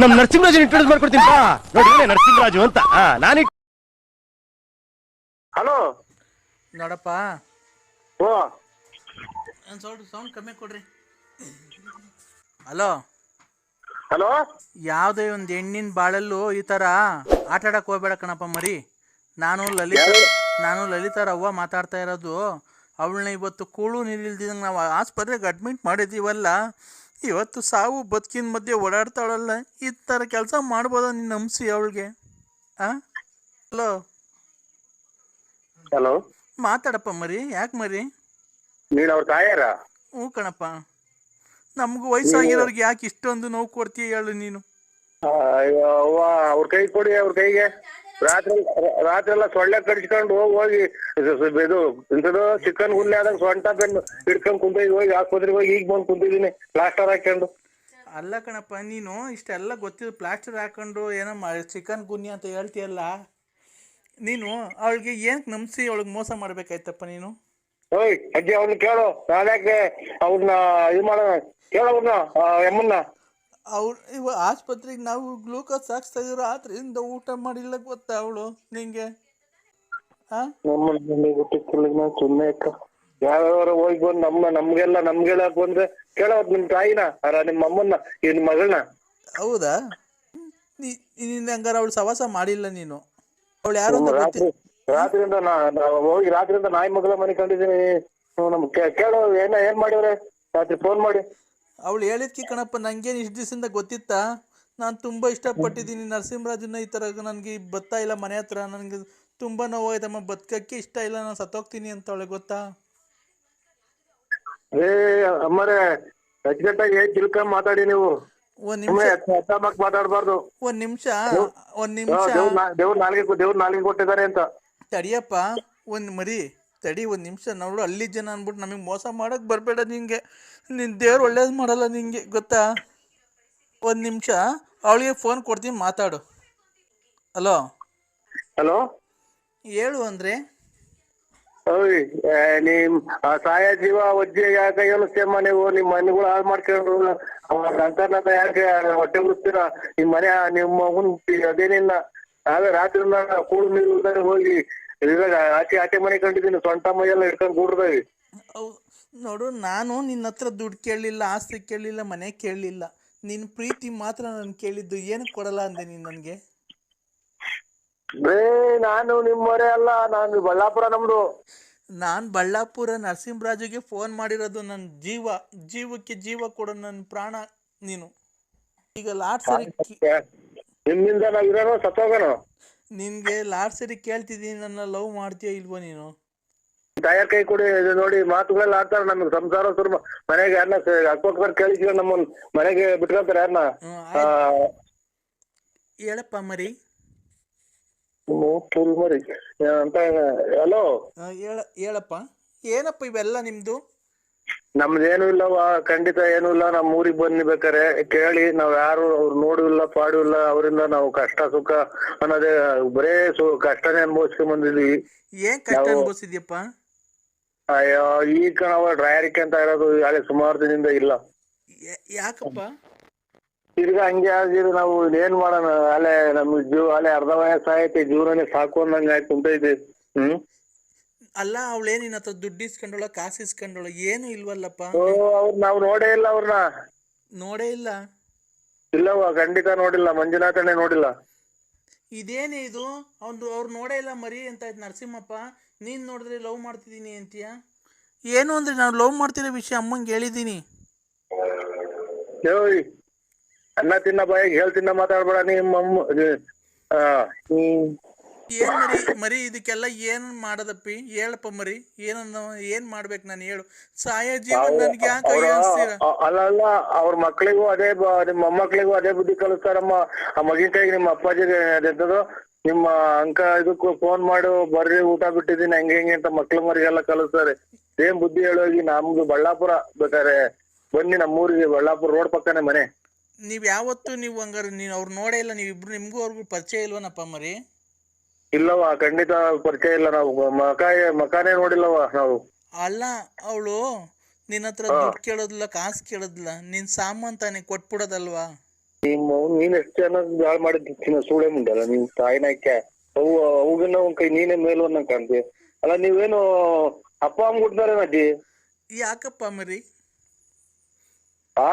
ನಮ್ ನರಸಿಂಹರಾಜ್ ಇಂಟ್ರೊಡ್ಯೂಸ್ ಮಾಡ್ಕೊಡ್ತೀನಿ ಬಾ. ನೋಡಿ ನರಸಿಂಹರಾಜು ಅಂತ. ನಾನು ಹಲೋ. ನೋಡಪ್ಪ. ಓ. ಒಂದು ಸ್ವಲ್ಪ ಸೌಂಡ್ ಕಮ್ಮಿ ಕೊಡ್ರಿ. ಹಲೋ. ಹಲೋ. ಯಾವುದೇ ಒಂದ್ ಹೆಣ್ಣಿನ ಬಾಳಲ್ಲೂ ಈ ತರ ಆಟ ಆಡಕ್ ಹೋಗ್ಬೇಡ ಕಣಪ್ಪ ಮರಿ. ನಾನು ಲಲಿತ ನಾನು ಲಲಿತಾರ ಅವ್ವ ಮಾತಾಡ್ತಾ ಇರೋದು. ಅವಳನ್ನ ಇವತ್ತು ಕೂಳು ನೀರಿಲ್ದಿದಂಗೆ ನಾವು ಆಸ್ಪತ್ರೆಗೆ ಅಡ್ಮಿಟ್ ಮಾಡಿದ್ದೀವಲ್ಲ ಇವತ್ತು ಸಾವು ಬದುಕಿನ ಮಧ್ಯೆ ಓಡಾಡ್ತಾಳಲ್ಲ ಈ ಥರ ಕೆಲಸ ಮಾಡ್ಬೋದ ನಿನ್ನ ಅಂಸಿ ಅವಳಿಗೆ? ಹಲೋ ಹಲೋ ಮಾತಾಡಪ್ಪ ಮರಿ ಯಾಕೆ ಮರಿ? ನೀನು ಅವ್ರ ತಾಯಾರ? ಹ್ಞೂ ಕಣಪ್ಪ. ನಮಗೂ ವಯಸ್ಸಾಗಿರೋರ್ಗೆ ಯಾಕೆ ಇಷ್ಟೊಂದು ನೋವು ಕೊಡ್ತೀಯ ಹೇಳು ನೀನು? ಅವ್ರ ಕೈ ಕೊಡಿ ಅವ್ರ ಕೈಗೆ. ರಾತ್ರಿ ರಾತ್ರಿ ಎಲ್ಲ ಸೊಳ್ಳೆ ಕಡಿಸ್ಕೊಂಡು ಹೋಗಿ ಹೋಗಿ ಇದು ಇಂಥದ್ದು ಚಿಕನ್ ಗುಲ್ಲೆ ಆದಾಗ ಸೊಂಟ ಬೆನ್ನು ಹಿಡ್ಕೊಂಡು ಕುಂತಿದ್ವಿ ಹೋಗಿ ಆಸ್ಪತ್ರೆಗೆ ಹೋಗಿ ಈಗ ಬಂದು ಕುಂತಿದ್ದೀನಿ. ಪ್ಲಾಸ್ಟರ್ ಹಾಕೊಂಡು ಅಲ್ಲ ಕಣಪ್ಪ ನೀನು ಇಷ್ಟೆಲ್ಲ ಗೊತ್ತಿದ್ದು ಪ್ಲಾಸ್ಟರ್ ಹಾಕೊಂಡು ಏನೋ ಚಿಕನ್ ಗುನ್ನಿ ಅಂತ ಹೇಳ್ತೀಯಲ್ಲ? ನೀನು ಅವಳಿಗೆ ಏನಕ್ಕೆ ನಂಬಿಸಿ ಅವಳಿಗೆ ಮೋಸ ಮಾಡ್ಬೇಕಾಯ್ತಪ್ಪ ನೀನು? ಓಯ್ ಅಜ್ಜಿ ಅವ್ರನ್ನ ಕೇಳು. ನಾಳೆ ಅವ್ರನ್ನ ಇದು ಮಾಡೋಣ? ಕೇಳು ಅವ್ರನ್ನ ಎಮ್ಮನ್ನ ಅವ್ರು ಇವ ಆಸ್ಪತ್ರೆಗೆ ನಾವು ಗ್ಲೂಕೋಸ್ ಹಾಕ್ಸ್ತಾ ಇದ್ರು ರಾತ್ರಿಯಿಂದ ಊಟ ಮಾಡಿಲ್ಲ ಗೊತ್ತಾ ಅವಳು ನಿಂಗೆ? ಗೊತ್ತಿಲ್ಲ ಸುಮ್ಮನೆ ಅಕ್ಕ ಯಾವ್ಯಾವ ಹೋಗಿ ಬಂದು ನಮ್ಮ ನಮ್ಗೆಲ್ಲ ನಮ್ಗೆಲ್ಲ ಬಂದ್ರೆ ಕೇಳೋದ್ ನಿಮ್ ತಾಯಿನ ಅರ ನಿಮ್ಮ ಅಮ್ಮನ್ನ ಈ ನಿಮ್ ಮಗಳನ್ನ. ಹೌದಾ? ನೀನು ಹಂಗಾರೆ ಅವಳು ಸವಾಸ ಮಾಡಿಲ್ಲ ನೀನು. ಅವಳು ಯಾರು ಅಂತ ಗೊತ್ತಿ ರಾತ್ರಿ ರಾತ್ರಿಯಿಂದ ನಾ ಹೋಗಿ ರಾತ್ರಿಯಿಂದ ನಾಯಿ ಮಗಳ ಮನೆ ಕಂಡಿದ್ದೀನಿ. ನಮ್ ಕೇಳೋ ಕೇಳು ಏನ ಏನ್ ಮಾಡಿವ್ರೆ? ರಾತ್ರಿ ಫೋನ್ ಮಾಡಿ. ಅವಳು ಹೇಳಿದ್ಕಿ ಕಣಪ್ಪ ನಂಗೇನು ಇಷ್ಟು ದಿವಸದಿಂದ ಗೊತ್ತಿತ್ತಾ? ನಾನು ತುಂಬ ಇಷ್ಟಪಟ್ಟಿದ್ದೀನಿ. ನರಸಿಂಹರಾಜನ್ನ ಈ ಥರ ನನಗೆ ಬತ್ತಾ ಇಲ್ಲ ಮನೆ ಹತ್ರ. ನನಗೆ ತುಂಬ ನೋವಾಯ್ತಮ್ಮ. ಬದುಕಕ್ಕೆ ಇಷ್ಟ ಇಲ್ಲ. ನಾನು ಸತ್ತೋಗ್ತೀನಿ ಅಂತ ಅವಳಿಗೆ ಗೊತ್ತಾ? ಏ ಅಮ್ಮರೇ ಅಚ್ಚುಕಟ್ಟಾಗಿ ತಿಳ್ಕೊಂಡ್ ಮಾತಾಡಿ ನೀವು? ಒಂದ್ ನಿಮಿಷ. ಮಾತಾಡಬಾರ್ದು. ಒಂದ್ ನಿಮಿಷ. ಒಂದ್ ನಿಮಿಷ. ದೇವ್ರ ದೇವ್ರ ನಾಲ್ಗೆ ದೇವ್ರ ನಾಲ್ಗೆ ಕೊಟ್ಟಿದ್ದಾರೆ ಅಂತ. ತಡಿಯಪ್ಪ. ಒಂದ್ ಮರಿ. ತಡಿ ಒಂದು ನಿಮಿಷ ನೋಡು ಹಳ್ಳಿ ಜನ ಅಂದ್ಬಿಟ್ಟು ನಮಗೆ ಮೋಸ ಮಾಡೋಕ್ಕೆ ಬರಬೇಡ ನಿಂಗೆ. ನಿನ್ನ ದೇವ್ರು ಒಳ್ಳೇದು ಮಾಡಲ್ಲ ನಿಂಗೆ ಗೊತ್ತಾ? ಒಂದು ನಿಮಿಷ ಅವಳಿಗೆ ಫೋನ್ ಕೊಡ್ತೀನಿ ಮಾತಾಡು. ಹಲೋ ಹಲೋ ಹೇಳು ಅಂದ್ರೆ? ಓಯ್ ನಿಮ್ ಸಾಯ ಜೀವ ಒಜ್ಜೆ ಯಾಕೆ ಏನಿಸ್ತೇಮ್ಮ ನೀವು ನಿಮ್ ಮನೆಗಳು ಹಾಳು ಮಾಡ್ಕೊಂಡು ಸಂತಾನ ಯಾಕೆ ಹೊಟ್ಟೆ ಉಳಿಸ್ತೀರಾ ನಿಮ್ ಮನೆ ನಿಮ್ಮ ಮಗನ್ ಅದೇನಿಲ್ಲ. ನಾವೇ ರಾತ್ರಿ ಕೂಳು ನೀರು ಹೋಗಿ ಇವಾಗ ಆಚೆ ಆಚೆ ಮನೆ ಕಂಡಿದ್ದೀನಿ ಸೊಂಟ ಮೈಯೆಲ್ಲ ಹಿಡ್ಕೊಂಡು ಕೂಡ್ರದಾಗಿ. ನೋಡು ನಾನು ನಿನ್ನ ಹತ್ರ ದುಡ್ಡು ಕೇಳಲಿಲ್ಲ ಆಸ್ತಿ ಕೇಳಲಿಲ್ಲ ಮನೆ ಕೇಳಲಿಲ್ಲ. ನಿನ್ ಪ್ರೀತಿ ಮಾತ್ರ ನಾನು ಕೇಳಿದ್ದು ಏನಕ್ಕೆ ಕೊಡಲ್ಲ ಅಂದೆ ನೀನು ನನಗೆ? ಬೇ ನಾನು ನಿಮ್ಮೊರೆ ಅಲ್ಲ ನಾನು ಬಳ್ಳಾಪುರ ನಮ್ದು. ನಾನು ಬಳ್ಳಾಪುರ ನರಸಿಂಹರಾಜುಗೆ ಫೋನ್ ಮಾಡಿರೋದು ನನ್ನ ಜೀವ ಜೀವಕ್ಕೆ ಜೀವ ಕೊಡೋ ನನ್ನ ಪ್ರಾಣ ನೀನು. ಈಗ ಲಾಟ್ ಸರಿ ಕಿ- ನಿಮ್ಮಿಂದ ನಾವ್ ಇರೋನು ಸತ್ತೋಗೋನು? ನಿನಗೆ ಲಾಸ್ಟ್ ಸರಿ ಕೇಳ್ತಿದೀನಿ ನನ್ನ ಲವ್ ಮಾಡ್ತೀಯ ಇಲ್ವೋ ನೀನು? ತಾಯರ್ ಕೈ ಕೊಡಿ ಇದು ನೋಡಿ ಮಾತುಗಳೆಲ್ಲ ಆಡ್ತಾರೆ ನಮ್ಗೆ ಸಂಸಾರ ಸುರ್ಮ ಮನೆಗೆ ಯಾರನ್ನ ಅಕ್ಕಪಕ್ಕ ಕೇಳಿದ್ರೆ ನಮ್ಮನ್ ಮನೆಗೆ ಬಿಟ್ಕೊಂತಾರ ಯಾರನ್ನ ಹ್ಮ್, ಹೇಳಪ್ಪ ಮರಿ. ಫುಲ್ ಮರಿ. ಅಂತ ಹಲೋ? ಆ, ಹೇಳ ಹೇಳಪ್ಪ. ಏನಪ್ಪ ಇವೆಲ್ಲ ನಿಮ್ಮದು ನಮ್ದೇನು ಇಲ್ಲವ ಖಂಡಿತ ಏನು ಇಲ್ಲ. ನಮ್ಮ ಊರಿಗೆ ಬನ್ನಿ ಬೇಕಾರೆ ಕೇಳಿ ನಾವ್ ಯಾರು ಅವ್ರು ನೋಡುವಿಲ್ಲ ಪಾಡು ಇಲ್ಲ ಅವರಿಂದ ನಾವು ಕಷ್ಟ ಸುಖ ಅನ್ನೋದೇ ಬರೇ ಸು ಕಷ್ಟನೇ ಅನುಭವಿಸ್ಕೊಂಡ್ ಬಂದಿದ್ವಿ. ಏನು ಕಷ್ಟ ನಾವು- ಅನ್ಭವಿಸಿದ್ಯಪ್ಪ? ಅಯ್ಯೋ ಈಗ ನಾವು ಡ್ರೈರಿಕ್ ಅಂತ ಇರೋದು ಹಳೆ ಸುಮಾರು ದಿನದಿಂದ ಇಲ್ಲ. ಯಾ- ಯಾಕಪ್ಪ? ತಿರ್ಗಾ ಹಂಗೆ ಆಗಿದ್ರೆ ನಾವು ಏನ್ ಮಾಡೋಣ? ಅಲ್ಲೇ ನಮ್ ಜೀವ ಅಲ್ಲೇ ಅರ್ಧ ವಯಸ್ಸಾಯ್ತು ಜೀವನನೇ ಸಾಕು ಅನ್ನಂಗ್ ಆಯ್ತು ಕುಂತೈತಿ. ಹ್ಮ್? ಅಲ್ಲ ಅವಳೇ ನಿನ್ನ ಹತ್ರ ದುಡ್ಡು ಇಸ್ಕೊಂಡೋಳ ಕಾಸು ಇಸ್ಕೊಂಡೋಳ ಏನು ಇಲ್ವಲ್ಲಪ್ಪ. ಓ ಅವ್ರ್ ನಾವ್ ನೋಡೇ ಇಲ್ಲ ಅವ್ರನ್ನ ನೋಡೇ ಇಲ್ಲ. ಇಲ್ಲವ ಖಂಡಿತ ನೋಡಿಲ್ಲ ಮಂಜುನಾಥನೇ ನೋಡಿಲ್ಲ. ಇದೇನೇ ಇದು? ಅವ್ನು ಅವ್ರು ನೋಡೇ ಇಲ್ಲ ಮರಿ ಅಂತ ಆಯ್ತು ನರಸಿಂಹಪ್ಪ. ನೀನು ನೋಡಿದ್ರೆ ಲವ್ ಮಾಡ್ತಿದ್ದೀನಿ ಅಂತೀಯ? ಏನು ಅಂದ್ರೆ ನಾನು ಲವ್ ಮಾಡ್ತಿರೋ ವಿಷಯ ಅಮ್ಮಂಗೆ ಹೇಳಿದ್ದೀನಿ. ಏಯ್ ಅನ್ನ ತಿನ್ನ ಬಾಯಿಗೆ ಹೇಳ್ ತಿನ್ನ ಮಾತಾಡ್ಬೇಡ ನಿಮ್ಮ ಅಮ್ಮ ಆ, ಹ್ಮ್. ಏನು ಮರಿ ಮರಿ ಇದಕ್ಕೆಲ್ಲ ಏನ್ ಮಾಡದಪ್ಪಿ? ಹೇಳಪ್ಪ ಮರಿ ಏನನ್ನ ಏನ್ ಮಾಡ್ಬೇಕು ನಾನು ಹೇಳು. ಸಾಯ ಜೀವನ ನನ್ಗೆ ಯಾಕೆ ಅಲ್ಲ ಅಲ್ಲ ಅವ್ರ ಮಕ್ಳಿಗೂ ಅದೇ ನಿಮ್ಮ ಮೊಮ್ಮಕ್ಳಿಗೂ ಅದೇ ಬುದ್ಧಿ ಕಲಿಸ್ತಾರಮ್ಮ ಆ ಮಗಿನ ಕೈಗೆ ನಿಮ್ಮ ಅಪ್ಪಾಜಿ ಅದೆಂತದು ನಿಮ್ಮ ಅಂಕ ಇದಕ್ಕೂ ಫೋನ್ ಮಾಡು ಬರ್ರಿ ಊಟ ಬಿಟ್ಟಿದ್ದೀನಿ ಹಂಗೆ ಹೆಂಗೆ ಅಂತ ಮಕ್ಳು ಮರಿಗೆಲ್ಲ ಕಲಿಸ್ತಾರೆ. ಏನ್ ಬುದ್ಧಿ ಹೇಳೋಗಿ ನಮ್ದು ಬಳ್ಳಾಪುರ ಬೇಕಾರೆ ಬನ್ನಿ ನಮ್ಮೂರಿಗೆ ಬಳ್ಳಾಪುರ ರೋಡ್ ಪಕ್ಕನೆ ಮನೆ. ನೀವ್ ಯಾವತ್ತು ನೀವು ಹಂಗಾರ ನೀನು ಅವ್ರು ನೋಡೇ ಇಲ್ಲ ನೀವು ಇಬ್ರು ನಿಮ್ಗೂ ಅವ್ರಿಗೂ ಪರಿಚಯ ಇಲ್ವನಪ್ಪ ಮರಿ? ಇಲ್ಲವ ಖಂಡಿತ ಪರಿಚಯ ಇಲ್ಲ ನಾವು. ಮಕ ಮಕಾನೇ ನೋಡಿಲ್ಲವ ನಾವು. ಅಲ್ಲ ಅವಳು ನಿನ್ನ ಹತ್ರ ದುಡ್ಡು ಕೇಳೋದಿಲ್ಲ ಕಾಸು ಕೇಳೋದಿಲ್ಲ. ನಿನ್ ಸಾಮಾನ್ ತಾನೇ ಕೊಟ್ಬಿಡೋದಲ್ವಾ? ನಿಮ್ಮ ನೀನ್ ಎಷ್ಟ್ ಜನ ಹಾಳ್ ಮಾಡಿದ್ದಿನ ಸೂಳೆ ಮುಂಡಲ್ಲ ನಿನ್ ತಾಯಿನಾಕ್ಯ ಅವು ಅವುಗಿನ ಒಂದ್ ಕೈ ನೀನೇ ಮೇಲು ಅನ್ನಂಗ್ ಕಾಣ್ತಿ. ಅಲ್ಲ ನೀವೇನು ಅಪ್ಪ ಅಮ್ಮ ಕೊಡ್ತಾರೆ ಅಜ್ಜಿ ಯಾಕಪ್ಪ ಮರಿ? ಆ?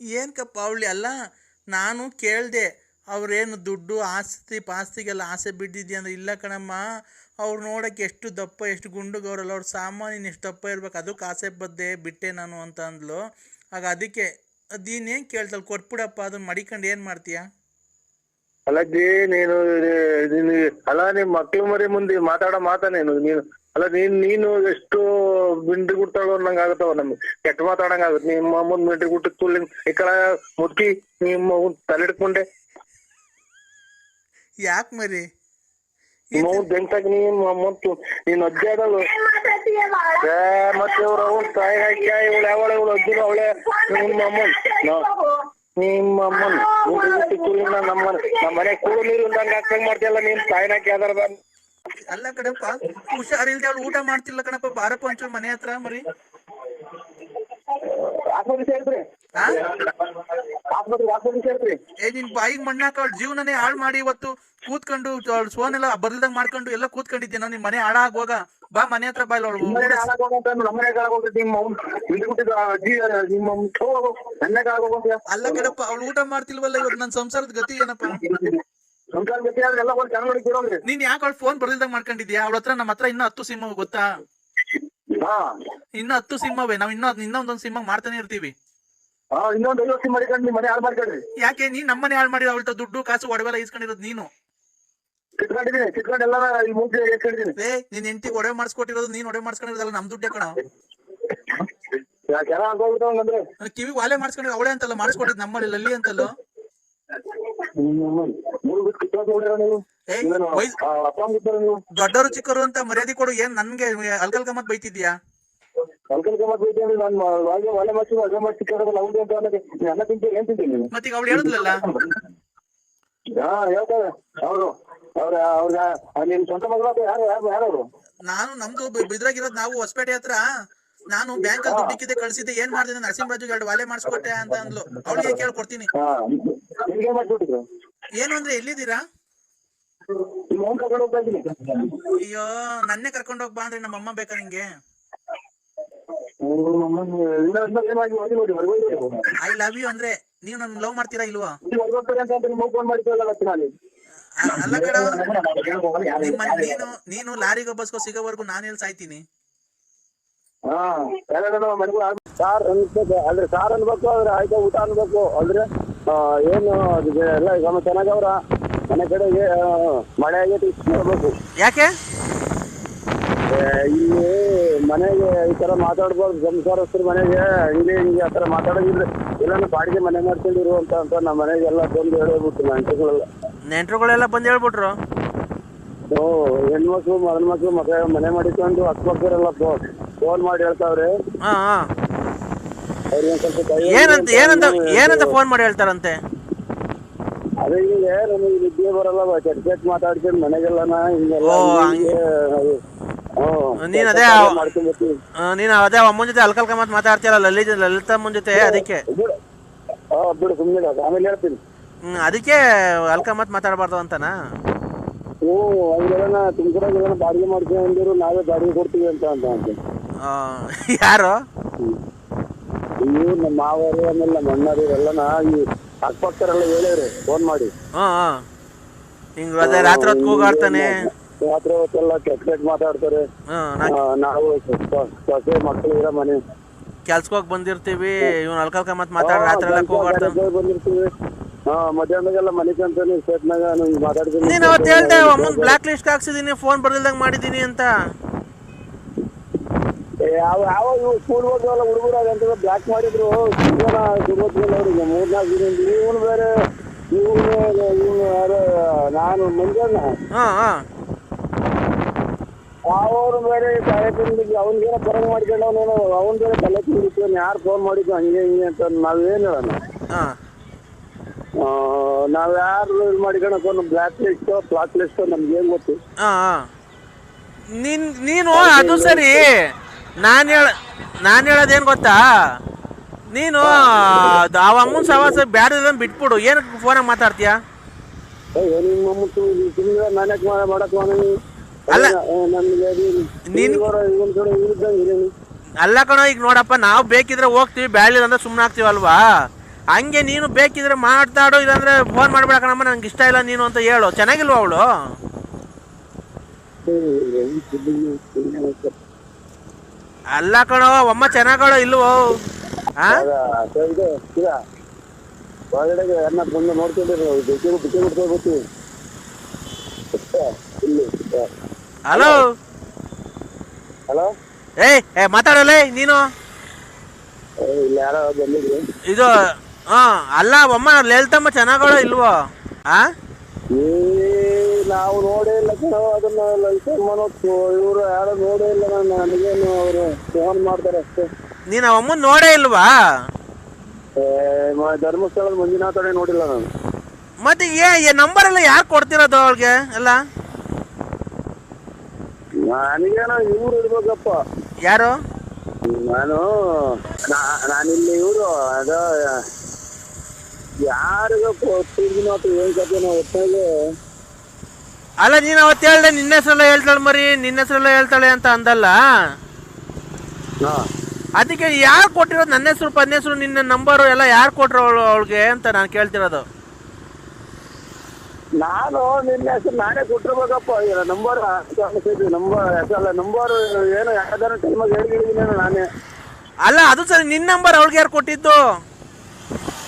ಏನ್ಕಪ್ಪ ಅವಳಿ ಅಲ್ಲ ನಾನು ಕೇಳ್ದೆ. ಅವ್ರೇನು ದುಡ್ಡು ಆಸ್ತಿ ಪಾಸ್ತಿಗೆಲ್ಲ ಆಸೆ ಬಿದ್ದಿದ್ಯಾ ಅಂದ್ರೆ, ಇಲ್ಲ ಕಣಮ್ಮ, ಅವ್ರು ನೋಡೋಕೆ ಎಷ್ಟು ದಪ್ಪ, ಎಷ್ಟು ಗುಂಡುಗವ್ರಲ್ಲ, ಅವ್ರ ಸಾಮಾನ್ಯ ಎಷ್ಟು ದಪ್ಪ ಇರ್ಬೇಕು, ಅದಕ್ಕೆ ಆಸೆ ಬದ್ದೆ ಬಿಟ್ಟೆ ನಾನು ಅಂತ ಅಂದ್ಲು. ಆಗ ಅದಕ್ಕೆ ಅದೇನೇನು ಕೇಳ್ತಲ್ಲ ಕೊಟ್ಬಿಡಪ್ಪ, ಅದನ್ನ ಮಡಿಕೊಂಡು ಏನು ಮಾಡ್ತೀಯಾ? ಅಲ್ಲಜ್ಜಿ ನೀನು ಅಲ್ಲ ನಿಮ್ ಮಕ್ಳು ಮರಿ ಮುಂದೆ ಮಾತಾಡೋ ಮಾತಾ ನೀನು? ಅಲ್ಲ, ನೀನ್, ನೀನು ಎಷ್ಟು ಬಿಂಡಿ ಗುಡ್ತಾಳೋ ನಂಗೆ ಆಗತ್ತವ ನಮ್ಗೆ. ಕೆಟ್ಟ ಮಾತಾಡಂಗ್ ಆಗುತ್ತೆ ನಿಮ್ಮ ಮುಂದ್ ಬಿಂಡಿ ಗುಟ್ಟ ತುಳ್ಳಿ ಈ ಕಡೆ ಮುಟ್ಕಿ ನಿಮ್ಮ ತಲೆ ಹಿಡ್ಕೊಂಡೆ. ಯಾಕೆ ಮರಿ? ಅವ್ನ್ ಬೆಂಕಾಗಿ ನೀನ್ ಮತ್ತು ನೀನ್ ಮತ್ತೆ ಇವ್ರ ತಾಯಿ ಹಾಕಿ ಇವಳು ಯಾವಳ ಇವಳು ಅಜ್ಜಿನ ಅವಳೆ. ನಿಮ್ಮ ಅಮ್ಮನ್ ನಿಮ್ಮ ಅಮ್ಮನ್ ಮಿಂಡಿ ನಮ್ಮ ನಮ್ಮ ಮನೆ ಕೂಡು ನೀರು ಇಲ್ದಂಗ ಹಾಕಂಗ್ ಮಾಡ್ತೀಯಲ್ಲ ನೀನ್ ತಾಯಿನ ಹಾಕಿ ಅಲ್ಲ ಕಣಪ್ಪ ಹುಷಾರಿಲ್ದೆ ಅವಳು ಊಟ ಮಾಡ್ತಿಲ್ಲ ಕಣಪ್ಪ ಬಾರಪ್ಪ ಒಂಚೂರು ಮನೆ ಹತ್ರ ಮರಿ. ನಿನ್ ಬಾಯಿಗೆ ಮಣ್ಣಾಕ ಅವಳ ಜೀವನನೇ ಹಾಳು ಮಾಡಿ ಇವತ್ತು ಕೂತ್ಕೊಂಡು ಅವಳ ಫೋನ್ ಎಲ್ಲ ಬರ್ಲ್ದಂಗ್ ಮಾಡ್ಕೊಂಡು ಎಲ್ಲ ಕೂತ್ಕೊಂಡಿದ್ದೆ ನಿಮ್ ಮನೆ ಹಾಳಾಗುವಾಗ. ಬಾ ಮನೆ ಹತ್ರ ಬಾ ಅವಳು ಅಲ್ಲ ಕಡಪ್ಪ ಅವಳು ಊಟ ಮಾಡ್ತಿಲ್ವಲ್ಲ ಇವತ್ತು ನನ್ನ ಸಂಸಾರದ ಗತಿ ಏನಪ್ಪ? ಎಲ್ಲ ನೀನ್ ಯಾಕೆ ಅವಳು ಫೋನ್ ಬರ್ಲ್ದಂಗ್ ಮಾಡ್ಕೊಂಡಿದ್ಯಾ? ಅವ್ಳ ಹತ್ರ ನಮ್ಮ ಹತ್ರ ಇನ್ನೂ ಹತ್ತು ಸಿಂಹ ಗೊತ್ತಾ? ಹಾ. ಇನ್ನು ಹತ್ತು ಸಿಂಹವೇ? ನಾವ್ ಇನ್ನೂ ಇನ್ನೊಂದೊಂದ್ ಸಿಂಹ ಮಾಡ್ತಾನೆ ಇರ್ತೀವಿ. ಹಾ ಇನ್ನೊಂದು ಐವತ್ತು ಮಾಡಿಕೊಂಡು ಮನೆ ಹಾಳು ಮಾಡ್ಕೊಳ್ರಿ. ಯಾಕೆ ನೀನ್ ನಮ್ಮನೆ ಹಾಳು ಮಾಡಿದ ಅವಳ ದುಡ್ಡು ಕಾಸು ಒಡವೆಲ್ಲ ಇಸ್ಕೊಂಡಿರೋದು ನೀನು? ಕಿತ್ಕೊಂಡಿದೀನಿ ಕಿತ್ಕೊಂಡು ಎಲ್ಲ ಈ ಮುಂಚೆ ಎತ್ಕೊಂಡಿದೀನಿ ಏ ನಿನ್ ಹೆಂಡತಿ ಒಡವೆ ಮಾಡಿಸ್ಕೊಟ್ಟಿರೋದು ನೀನ್ ಒಡವೆ ಮಾಡಿಸ್ಕೊಂಡಿರೋದಲ್ಲ ನಮ್ ದುಡ್ಡೇ ಕಣ. ಆಗೋಗ್ಬಿಟ್ಟು ಹಂಗಂದ್ರೆ? ಕಿವಿ ವಾಲೆ ಮಾಡಿಸ್ಕೊಂಡಿರೋ ಅವಳೆ ಅಂತಲ್ಲ ಮಾಡಿಸ್ಕೊಟ್ಟಿದ್ ನಮ್ಮಲ್ಲಿ ಲಲ್ಲಿ ಅಂತಲ್ಲ? ದೊಡ್ಡವರು ಚಿಕ್ಕವರು ಅಂತ ಮರ್ಯಾದೆ ಕೊಡು ಏನ್ ನನ್ಗೆ ಅಲ್ಕಲ್ ಗಮ್ಮತ್ ಬೈತಿದ್ಯಾ ಗಮ್ಮತ್ ಅಂದ್ರೆ ನಾನು ಒಳ್ಳೆ ಒಳ್ಳೆ ಅವ್ನು ಅಂತ ಅನ್ನೋದು ನೀನ್ ತಿಂತೀನಿ ಏನ್ ತಿಂತೀನಿ ನೀನು? ಮತ್ತೀಗ ಅವಳು ಹೇಳಿದ್ಲಲ್ಲ ಹಾ ಹೇಳ್ತಾರೆ. ಅವರು ಅವ್ರ ಅವ್ರ ನಿಮ್ ಸ್ವಂತ ಮಗಳು ಅಥವಾ ಯಾರು ಯಾರು ಯಾರವ್ರು? ನಾನು ನಮ್ದು ಬಿದ್ರಾಗಿರೋದು ನಾವು ಹೊಸಪೇಟೆ ಹತ್ರ. ನಾನು ಬ್ಯಾಂಕ್ ಅಲ್ಲಿ ದುಡ್ಡಿಕ್ಕಿದೆ ಕಳ್ಸಿದ್ದೆ ಏನ್ ಮಾಡಿದೆ ನರಸಿಂಹರಾಜು ಎರಡು ವಾಲೆ ಮಾಡಿಸ್ಕೊಟ್ಟೆ ಅಂತ ಅಂದ್ಲು. ಅವಳಿಗೆ ಕೇಳ್ಕೊಡ್ತೀನಿ? ಹಾ ನಿಮ್ಗೆ ಮಾಡ್ಬಿಟ್ಟಿದ್ರು ಏನು ಅಂದ್ರೆ ಎಲ್ಲಿದ್ದೀರಾ? ನಿಮ್ಮ ಅವ್ನ್ ಕರ್ಕೊಂಡು ಹೋಗ್ತಾ ಇದ್ದೀನಿ. ಅಯ್ಯೋ ನನ್ನೇ ಕರ್ಕೊಂಡು ಅಂದ್ರೆ ನಮ್ಮ ಅಮ್ಮ ಬೇಕಾ ನಿಂಗೆ ಇಲ್ಲ ಇಲ್ಲ ಏನಾಗಿ ಹೋಗಿ ನೋಡಿ ಹೊರಗೋಗಿ ಐ ಲವ್ ಯು ಅಂದ್ರೆ ನೀವು ನನ್ನ ಲವ್ ಮಾಡ್ತೀರಾ ಇಲ್ವಾ? ಅಲ್ಲ ಕಣ ನಿಮ್ಮ ನೀನು ನೀನು ಲಾರಿಗೆ ಬಸ್ಗೋ ಸಿಗೋವರೆಗೂ ನಾನು ಎಲ್ಲಿ ಸಾಯ್ತೀನಿ? ಸಾರ್ ಅನ್ಬೇಕು ಅಂದ್ರೆ ಸಾರ್ ಅನ್ಬೇಕು ಅಂದ್ರೆ ಆಯ್ತಾ ಊಟ ಅನ್ಬೇಕು ಅಂದ್ರೆ ಆ, ಏನು ಎಲ್ಲ ಈಗ ಚೆನ್ನಾಗವ್ರ. ಮನೆ ಕಡೆಗೆ ಮಳೆ ಆಗೈತಿ ಯಾಕೆ? ಇಲ್ಲಿ ಮನೆಗೆ ಈ ತರ ಮಾತಾಡ್ಬಾರ್ದು ಸಂಸಾರಸ್ಥರು ಮನೆಗೆ. ಹಿಂಗೆ ಹಿಂಗೆ ಆ ತರ ಮಾತಾಡೋದಿಲ್ಲ ಎಲ್ಲಾನು ಬಾಡಿಗೆ ಮನೆ ಮಾಡ್ಕೊಂಡಿರು ಇರುವಂತ ಅಂತ ನಮ್ಮ ಮನೆಗೆ ಎಲ್ಲ ಬಂದು ಹೇಳ್ಬಿಟ್ಟು ನೆಂಟರುಗಳೆಲ್ಲ ನೆಂಟ್ರುಗಳೆಲ್ಲ ಬಂದು ಹೇಳ್ಬಿಟ್ರು? ಓ ಹೆಣ್ಮಕ್ಳು ಮಗನ ಮಕ್ಳು ಮಗ ಮನೆ ಮಾಡಿಕೊಂಡು ಅಕ್ಕಪಕ್ಕರೆಲ್ಲ ಫೋನ್ ಮಾಡಿ ಹೇಳ್ತಾವ್ರೆ. ಹಾ ಹಾ. ಅವ್ರಿಗೆ ಸ್ವಲ್ಪ ಕೈ ಏನಂತ ಏನಂತ ಏನಂತ ಫೋನ್ ಮಾಡಿ ಹೇಳ್ತಾರಂತೆ? ಅದೇ ಹಿಂಗೆ ನಮಗೆ ನಿದ್ದೆ ಬರಲ್ಲ ಚಟ್ ಚಟ್ ಮಾತಾಡ್ಕೊಂಡು ಮನೆಗೆಲ್ಲನ ಹಿಂಗೆಲ್ಲ ಓ, ಹಿಂಗೆ. ನೀನ್ ಅದೇ ನೀನ್ ಅದೇ ಅಮ್ಮನ ಜೊತೆ ಅಲ್ಕಲ್ಕ ಮತ್ ಮಾತಾಡ್ತೀಯಲ್ಲ ಲಲಿತ ಲಲಿತಮ್ಮನ ಜೊತೆ ಅದಕ್ಕೆ. ಬಿಡು. ಸುಮ್ಮನೆ ಆಮೇಲೆ ಹೇಳ್ತೀನಿ. ಹ್ಮ್ ಅದಕ್ಕೆ ಅಲ್ಕ ಮತ್ ಮಾತಾಡಬಾರ್ದು ಅಂತನಾ? ಹ್ಞೂ ಹಂಗೆಲ್ಲ ತುಮಕೂರಾಗೆಲ್ಲ ಬಾಡಿಗೆ ಮಾಡ್ಕೊಂಡಿರು ನಾವೇ ಬಾಡಿಗೆ ಕೊಡ್ತೀವಿ ಅಂತ ಅಂತ ಅಂತ ಯಾರು? ಇವು ನಮ್ಮ ಮಾವರು ಆಮೇಲೆ ನಮ್ಮ ಅಣ್ಣರು ಇವರೆಲ್ಲನ ಈ ಅಕ್ಕಪಕ್ಕರೆಲ್ಲ ಹೇಳಿದ್ರು ಫೋನ್ ಮಾಡಿ. ಹಾ ಹಾ ಹಿಂಗ್ ಅದೇ ರಾತ್ರಿ ಹೊತ್ತು ಕೂಗಾಡ್ತಾನೆ. ರಾತ್ರಿ ಹೊತ್ತೆಲ್ಲ ಕೆಟ್ಟ ಕೆಟ್ಟ ಮಾತಾಡ್ತಾರೆ ನಾವು ಸೊಸೆ ಮಕ್ಕಳು ಇರೋ ಮನೆ. ಕೆಲ್ಸಕ್ಕೆ ಬಂದಿರ್ತೀವಿ ಇವ್ನು ಅಲ್ಕಲ್ಕ ಮತ್ ಮಾತಾಡ ರಾತ್ರಿ ಎಲ್ಲ ಕೂಗಾಡ್ತಾನೆ. ಬಂದಿರ್ತೀವಿ. ಹಾ ಮಧ್ಯಾಹ್ನದಾಗೆಲ್ಲ ಮನೆ ಕಂತಾನೆ ಸ್ಟೇಟ್ನಾಗ ಮಾತಾಡ್ತೀನಿ. ನೀನ್ ಅವತ್ತು ಹೇಳ್ದೆ ಅಮ್ಮನ್ ಬ್ಲಾಕ್ ಲಿಸ್ಟ್ ಹಾಕ್ಸಿದೀನಿ ಫೋನ್ ಬರ್ದಿಲ್ದಂಗ್ ಮಾಡಿದೀನಿ ಅಂತ. ಯಾವ ಯಾವ ಇವು ಸ್ಕೂಲ್ ಹೋಗ್ತಾವಲ್ಲ ಅಂತ ಬ್ಲಾಕ್ ಮಾಡಿದ್ರು. ಅವ್ರಿಗೆ. ಮೂರ್ನಾಲ್ಕು ದಿನ ಇವನು ಬೇರೆ ಇವನು ಇವನು ಯಾರು ನಾನು ಮಂಜಣ್ಣ. ಅವರು ಬೇರೆ ತಲೆ ತಿಂದಿದ್ವಿ ಅವನಿಗೇನೋ ಬರಂಗ್ ಮಾಡ್ಕೊಂಡು ಏನೋ ಅವನ್ ಬೇರೆ ತಲೆ ತಿಂದಿತ್ತು ಯಾರು ಫೋನ್ ಮಾಡಿದ್ದು ಹಂಗೆ ಹಿಂಗೆ ಅಂತ ನಾವೇನು ಹೇಳೋಣ ಹಾ. ನಾವ್ ಯಾರು ಇದು ಮಾಡ್ಕೊಳಕ್ ಒಂದು ಬ್ಲಾಕ್ ಲಿಸ್ಟ್ ಬ್ಲಾಕ್ ಲಿಸ್ಟ್ ನಮ್ಗೆ ಏನ್ ಗೊತ್ತು? ಹಾ. ನೀನ್ ನೀನು ಅದು ಸರಿ. ನಾನು ಹೇಳ ನಾನು ಹೇಳೋದೇನು ಗೊತ್ತಾ? ನೀನು ಅದು ಆ ಅಮ್ಮನ ಸವಾಸ ಬ್ಯಾಡ ಬಿಟ್ಬಿಡು. ಏನಕ್ಕೆ ಫೋನಾಗ ಮಾತಾಡ್ತೀಯ? ನಿಮ್ಮ ಮುತ್ತು ಸುಮ್ಮನೆ ಮಾಡ ಮಾಡಕ್ ಅಲ್ಲ. ನೀನ್- ಅಲ್ಲ ಕಣೋ ಈಗ ನೋಡಪ್ಪ ನಾವು ಬೇಕಿದ್ರೆ ಹೋಗ್ತೀವಿ ಬ್ಯಾಳಿಲ್ಲ ಅಂದ್ರೆ ಸುಮ್ಮನೆ ಆಗ್ತೀವಲ್ವಾ ಹಂಗೆ ನೀನು ಬೇಕಿದ್ರೆ ಮಾತಾಡು ಇಲ್ಲಾಂದ್ರೆ ಫೋನ್ ಮಾಡ್ಬೇಡ ಕಣಮ್ಮ ನಂಗೆ ಇಷ್ಟ ಇಲ್ಲ ನೀನು ಅಂತ ಹೇಳು. ಚೆನ್ನಾಗಿಲ್ವಾ ಅವಳು? ಅಲ್ಲ ಕಣೋ ಅಮ್ಮ ಚೆನ್ನಾಗಳು ಇಲ್ವೋ? ನೋಡ್ಕೊಂಡಿರೋ ಹಲೋ ಹಲೋ ಏಯ್ ಏ ಮಾತಾಡಲೇ ನೀನು? ಇಲ್ಲಿ ಯಾರೋ ಬಂದಿದ್ರು. ಇದು ಹಾ ಅಲ್ಲ ಒಮ್ಮ ಲೇಲ್ತಮ್ಮ ಚೆನ್ನಾಗಳೋ ಇಲ್ವೋ? ಆ? ಏ ನಾವು ನೋಡೇ ಇಲ್ಲ ಕಣೋ ಅದನ್ನ ಇವರು ಯಾರು ನೋಡೇ ಇಲ್ಲ ನಾನು ನನಗೇನು ಅವರು ಫೋನ್ ಮಾಡ್ತಾರೆ ಅಷ್ಟೇ. ನೀನು ಆ ನೋಡೇ ಇಲ್ವಾ? ಏ, ಮ- ಧರ್ಮಸ್ಥಳದ ಮಂಜುನಾಥನೇ ನೋಡಿಲ್ಲ ನಾನು. ಮತ್ತೆ ಏ ನಂಬರ್ ಎಲ್ಲ ಯಾರು ಕೊಡ್ತಿರೋದು ಅವಳಿಗೆ ಎಲ್ಲ? ನನಗೇನೋ ಇವ್ರು ಇರ್ಬೇಕಪ್ಪ. ಯಾರು? ನಾನು ನಾನಿಲ್ಲಿ ಇವರು ಅದ ಯಾರಿಗ ಕೊಟ್ಟಿದ್ದೀನಿ ಅಥವಾ ಏನ್ ಅಲ್ಲ ನೀನು ಅವತ್ತು ಹೇಳ್ದೆ ನಿನ್ನ ಹೆಸರೆಲ್ಲ ಹೇಳ್ತಾಳೆ ಮರಿ ನಿನ್ನ ಹೆಸರೆಲ್ಲ ಹೇಳ್ತಾಳೆ ಅಂತ ಅಂದಲ್ಲ? ಹಾ. ಅದಕ್ಕೆ ಯಾರು ಕೊಟ್ಟಿರೋದು ನನ್ನ ಹೆಸರು ಪನ್ನ ಹೆಸರು ನಿನ್ನ ನಂಬರು ಎಲ್ಲ ಯಾರು ಕೊಟ್ರು ಅವಳು ಅವಳಿಗೆ ಅಂತ ನಾನು ಕೇಳ್ತಿರೋದು. ನಾನು ನಿನ್ನ ಹೆಸರು ನಾನೇ ಕೊಟ್ಟಿರ್ಬೇಕಪ್ಪ. ನಂಬರ್ ನಂಬರ್ ಹೆಸರಲ್ಲ ನಂಬರ್ ಏನು ಯಾವ್ದಾರು ಟೈಮಾಗ ಹೇಳಿದ್ದೀನಿ ನಾನೇ. ಅಲ್ಲ ಅದು ಸರಿ ನಿನ್ನ ನಂಬರ್ ಅವ್ಳಿಗೆ ಯಾರು ಕೊಟ್ಟಿದ್ದು?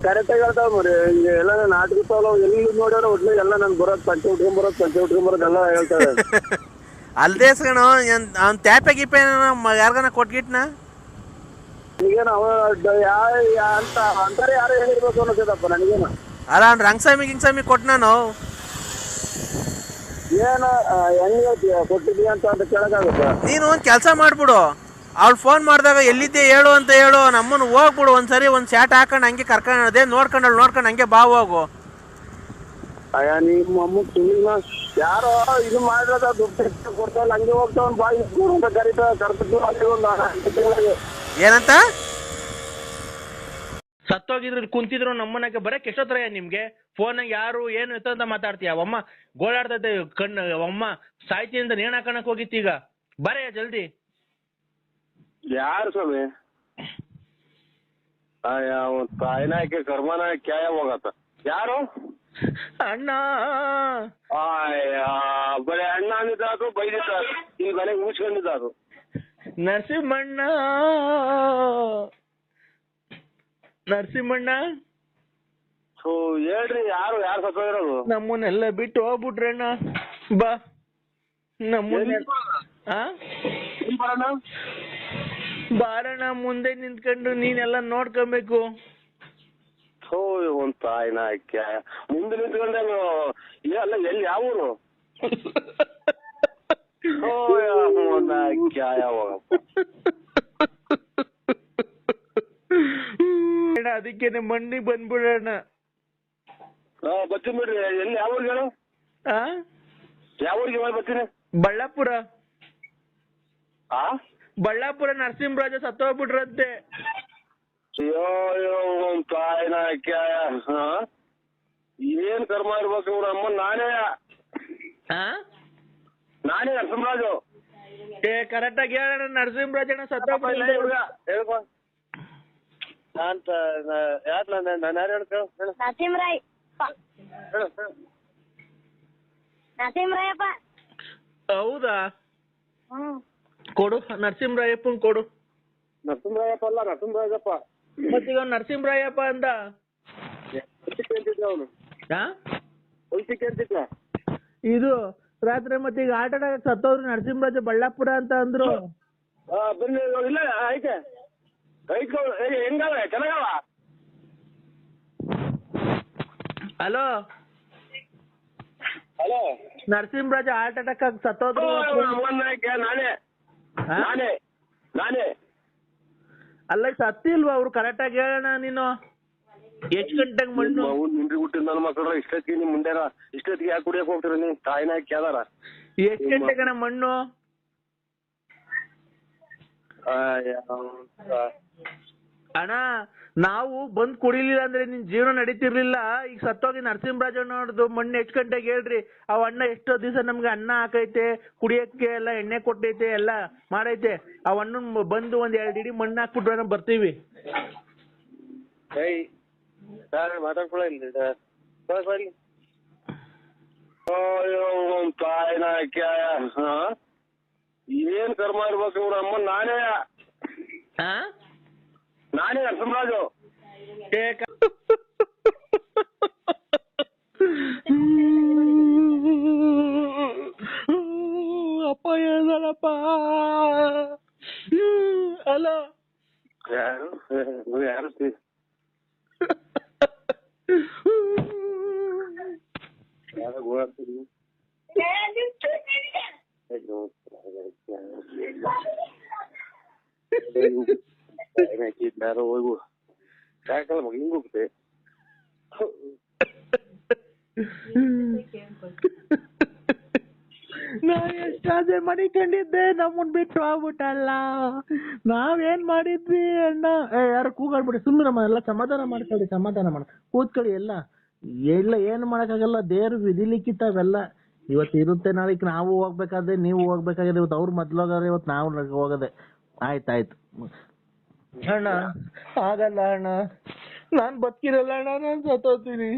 ಕರೆಕ್ಟಾಗಿ ಹೇಳ್ತಾವ ನೋಡಿ ಹಿಂಗೆ ಎಲ್ಲ ನಾಟಕ ಸಾಲ ಎಲ್ಲಿ ನೋಡ್ಯಾರ ಒಟ್ಲಿ ಎಲ್ಲ ನಾನು ಬರೋದ್ ಪಂಚೆ ಉಟ್ಕೊಂಡ್ ಬರೋದ್ ಪಂಚೆ ಉಟ್ಕೊಂಡ್ ಬರೋದ್ ಎಲ್ಲ ಹೇಳ್ತಾರೆ ಅಲ್ದೇ ಕಣೋ ಅವ್ನು ತ್ಯಾಪೆ ಗೀಪೆ ಯಾರಿಗಾನ ಕೊಟ್ಗಿಟ್ನ? ಈಗೇನು ಅವ ಅಂತ ಅಂತಾರೆ ಯಾರು ಹೇಳಿರ್ಬೇಕು ಅನ್ನೋದಪ್ಪ ನನಗೇನು. ಅಲ್ಲ ಅವ್ನು ರಂಗಸ್ವಾಮಿ ಗಿಂಗ್ಸ್ವಾಮಿ ಕೊಟ್ಟು ನಾನು ಏನು ಹೆಂಗ್ ಹೇಳ್ತೀಯ? ಅಂತ ಅಂತ ಕೇಳಕ್ಕಾಗುತ್ತಾ? ನೀನು ಒಂದು ಕೆಲಸ ಮಾಡ್ಬಿಡು. ಅವ್ಳು ಫೋನ್ ಮಾಡಿದಾಗ ಎಲ್ಲಿದ್ದೆ ಹೇಳು ಅಂತ ಹೇಳು. ನಮ್ಮನ್ನು ಹೋಗ್ಬಿಡು. ಒಂದ್ಸರಿ ಒಂದು ಚಾಟ್ ಹಾಕೊಂಡು ಹಂಗೆ ಕರ್ಕೊಂಡು ಅದೇ ನೋಡ್ಕೊಂಡು ನೋಡ್ಕೊಂಡು ಹಂಗೆ ಬಾ ಹೋಗು. ಅಯ್ಯ ನಿಮ್ಮ ಅಮ್ಮ ಸುಳ್ಳಿನ ಯಾರೋ ಇದು ಮಾಡಿರೋದ ದುಡ್ಡು ಕೊಡ್ತಾವಲ್ಲ ಹಂಗೆ ಹೋಗ್ತಾವ್ ಬಾಯಿ ಕರೀತಾ ಒಂದು ಏನಂತ? ಸತ್ತೋಗಿದ್ರು ಕುಂತಿದ್ರು ನಮ್ಮನೆಗೆ ಬರಕ್ ಎಷ್ಟೊತ್ತರ ನಿಮ್ಗೆ. ಫೋನ್ ಯಾರು ಏನು ಇತ್ತು ಅಂತ ಮಾತಾಡ್ತೀಯ? ಅಮ್ಮ ಗೋಳಾಡ್ತೈತೆ ಕಣ್ಣು ಅವಮ್ಮ ಸಾಯ್ತಿ ಅಂತ ನೇಣ್ ಹಾಕಣಕ್ ಹೋಗಿತ್ತು ಈಗ? ಬರೇ ಜಲ್ದಿ. ಯಾರು ಸ್ವಾಮಿ? ತಾಯಿನಾಯ್ಕೆ ಅವನ್ ತಾಯಿನ ಹಾಕಿ ಕರ್ಮನ ಕ್ಯಾಯ ಹೋಗತ್ತ. ಯಾರು? ಅಣ್ಣ. ಬರೀ ಅಣ್ಣ ಅಂದಿದ್ದಾದ್ರು ಬೈದಿದ್ದಾರೆ ಈ ಮನೆಗೆ ಮುಚ್ಕೊಂಡಿದ್ದಾರು ನರಸಿಂಹಣ್ಣ. ನರಸಿಂಹಣ್ಣ? ಸೊ ಹೇಳ್ರಿ ಯಾರು ಯಾರು ಸತ್ತೋಗಿರೋದು ನಮ್ಮನ್ನೆಲ್ಲ ಬಿಟ್ಟು ಹೋಗ್ಬಿಟ್ರಣ್ಣ. ಬಾ. ನಮ್ಮನ್ನ ಆ? ಬಾರಣ್ಣ ಮುಂದೆ ನಿಂತ್ಕೊಂಡು ನೀನೆಲ್ಲ ನೋಡ್ಕೊಬೇಕು. ಥೋ ಒಂದ್ ತಾಯಿನ ಕ್ಯಾಯ ಮುಂದೆ ನಿಂತ್ಕೊಂಡೆ ಅಲ್ಲ? ಎಲ್ಲಿ ಯಾವ ಊರು? ಥೋ ಅವನ ಅಣ್ಣ ಅದಕ್ಕೇನೆ ಮಣ್ಣಿಗೆ ಬಂದ್ಬಿಡೋಣ ಹಾ ಬರ್ತೀನಿ ಬಿಡ್ರಿ. ಎಲ್ಲಿ ಯಾವ ಊರಿಗೆ ಹೇಳು? ಆ? ಯಾವ ಊರಿಗೆ ಬರ್ತೀನಿ? ಬಳ್ಳಾಪುರ. ಆ? ಬಳ್ಳಾಪುರ ನರಸಿಂಹರಾಜ ಸತ್ತೋಗ್ಬಿಟ್ರಂತೆ. ಅಯ್ಯೋ ಅಯ್ಯೋ ಒಂದ್ ತಾಯಿನ ಕ್ಯಾಯ ಹಾ? ಏನ್ ಕರ್ಮ ಇರ್ಬೇಕು ಇವ್ರ? ಅಮ್ಮ ನಾನೇ. ಆ? ನಾನೇ ನರಸಿಂಹರಾಜು. ಏ ಕರೆಕ್ಟ್ ಆಗಿ ಹೇಳಣ್ಣ. ನರಸಿಂಹರಾಜಣ್ಣ ಇಲ್ಲ ಸತ್ತೋಗ್ಬಿಟ್ರಂತೆ. ಇವ್ಗ, ಹೇಳ್ಕೊ. ನಾನ್ ಯಾರು ನಾನು ನಾನು ಯಾರು ಹೇಳ್ಕೊ ಹೇಳು. ನರಸಿಂಹರಾಯ್ ಹೇಳು ಹೇಳು. ನರಸಿಂಹರಾಯಪ್ಪ ಹೌದಾ? ಹ್ಮ್. ಕೊಡು ನರಸಿಂಹರಾಯಪ್ಪನ್ ಕೊಡು. ನರಸಿಂಹರಾಯಪ್ಪ ಅಲ್ಲ ನರಸಿಂಹರಾಜಪ್ಪ ಮತ್ತೀಗ ನರಸಿಂಹರಾಯಪ್ಪ ಅಂದ? ಅಂತಿದ್ದ ಅವನು. ಆ? ವೈಸಿಕೆ ಅಂತಿದ್ದ ಇದು ರಾತ್ರಿ ಮತ್ತೆ ಈಗ ಆಟ ಆಡಕ್ ಸತ್ತೋದ್ರು ನರಸಿಂಹರಾಜ ಬಳ್ಳಾಪುರ ಅಂತ ಅಂದ್ರು. ಆ, ಬನ್ನಿ ಇವ್ರು ಇಲ್ಲ ಐತೆ ಐತೆ ಹೆಂಗವ? ಚೆನ್ನಾಗವ? Hello? Hello? Narasimharaja heart attack ಆಗಿ ಸತ್ತೋದ್ರು ನಾನೇ? ನಾನೇ. ನಾನೇ. ಅಲ್ಲ ಸತ್ತಿಲ್ವಾ ಅವ್ರು? ಕರೆಕ್ಟ್ ಆಗಿ ಹೇಳೋಣ ನೀನು. ಎಷ್ಟು ಗಂಟೆಗೆ ಮಣ್ಣು? ಅವ್ನು ನಿಂದ್ರಿ ಹುಟ್ಟಿದ ನನ್ನ ಮಕ್ಕಳ ಇಷ್ಟೊತ್ತಿಗೆ ನಿಮ್ ಮುಂದೆ ಇಷ್ಟೊತ್ತಿಗೆ ಯಾಕೆ ಕುಡಿಯಕ್ ಹೋಗ್ತೀರ ನೀನ್ ತಾಯಿನ ಕೇದಾರ ಎಷ್ಟು ಗಂಟೆಗಣ ಮಣ್ಣು? ಅಣ್ಣ ನಾವು ಬಂದ್ ಕುಡಿಲಿಲ್ಲ ಅಂದ್ರೆ ನಿನ್ ಜೀವನ ನಡೀತಿರ್ಲಿಲ್ಲ. ಈಗ ಸತ್ತೋಗಿ ನರಸಿಂಹರಾಜಣ್ಣವ್ರದ್ದು ನೋಡ್ದು ಮೊನ್ನೆ ಎಷ್ಟು ಗಂಟೆಗೆ ಹೇಳ್ರಿ? ಅವ್ ಅಣ್ಣ ಎಷ್ಟೋ ದಿವಸ ನಮ್ಗೆ ಅನ್ನ ಹಾಕೈತೆ ಕುಡಿಯಕ್ಕೆ ಎಲ್ಲ ಎಣ್ಣೆ ಕೊಟ್ಟೈತೆ ಎಲ್ಲ ಮಾಡೈತೆ. ಅವ್ ಅಣ್ಣನ್ ಬಂದು ಒಂದ್ ಎರಡ್ ಇಡೀ ಮಣ್ಣು ಹಾಕ್ಬಿಟ್ರೆ ನಾವು ಬರ್ತೀವಿ. ಏನ್ ಕರ್ಮ ಇರ್ಬೇಕು ಇವ್ರ ಅಮ್ಮ ನಾನೇ ನಾನೇ ನರಸಿಂಹರಾಜು ಅಪ್ಪ ಹೇಳ್ದಲ್ಲಪ್ಪ ಅಲ್ಲ ಯಾರು ನೀವು ಯಾರು ತಿ- ಯಾರೋ ಗೋಳಾಡ್ತಿದ್ರು. ಅಯ್ಯೋ, ಯಾರೋ ಹೋಗು ಮಗ ಹಿಂಗ್ ಹೋಗುತ್ತೆ ನಾ ಎಷ್ಟಾದ್ರೆ ಮಡಿಕೊಂಡಿದ್ದೆ ನಮ್ಮನ್ ಬಿಟ್ಟು ಹೋಗ್ಬಿಟ್ಟಲ್ಲ. ನಾವೇನ್ ಮಾಡಿದ್ವಿ ಅಣ್ಣ? ಯಾರು ಕೂಗಾಡ್ಬಿಡಿ ಸುಮ್ಮನೆ ಎಲ್ಲ ಸಮಾಧಾನ ಮಾಡ್ಕೊಳ್ಳಿ ಸಮಾಧಾನ ಮಾಡ ಕೂತ್ಕೊಳ್ಳಿ ಎಲ್ಲ. ಎಲ್ಲ ಏನ್ ಮಾಡಕ್ಕಾಗಲ್ಲ ದೇವ್ರು ವಿಧಿಲಿಕ್ಕಿತ್ತ ಅವೆಲ್ಲ. ಇವತ್ತು ಇರುತ್ತೆ ನಾಳೆ ನಾವು ಹೋಗ್ಬೇಕಾದ್ರೆ ನೀವು ಹೋಗ್ಬೇಕಾಗಿದೆ ಇವತ್ತು ಅವ್ರು ಮೊದ್ಲೋಗಾರೆ ಇವತ್ತು ನಾವು ಹೋಗದೆ. ಆಯ್ತಾಯ್ತು ಅಣ್ಣ ಆಗಲ್ಲ ಅಣ್ಣ. ನಾನ್ ಬದುಕಿರಲ್ಲ ಅಣ್ಣ ನಾನ್ ಸತ್ತೋಗ್ತೀನಿ.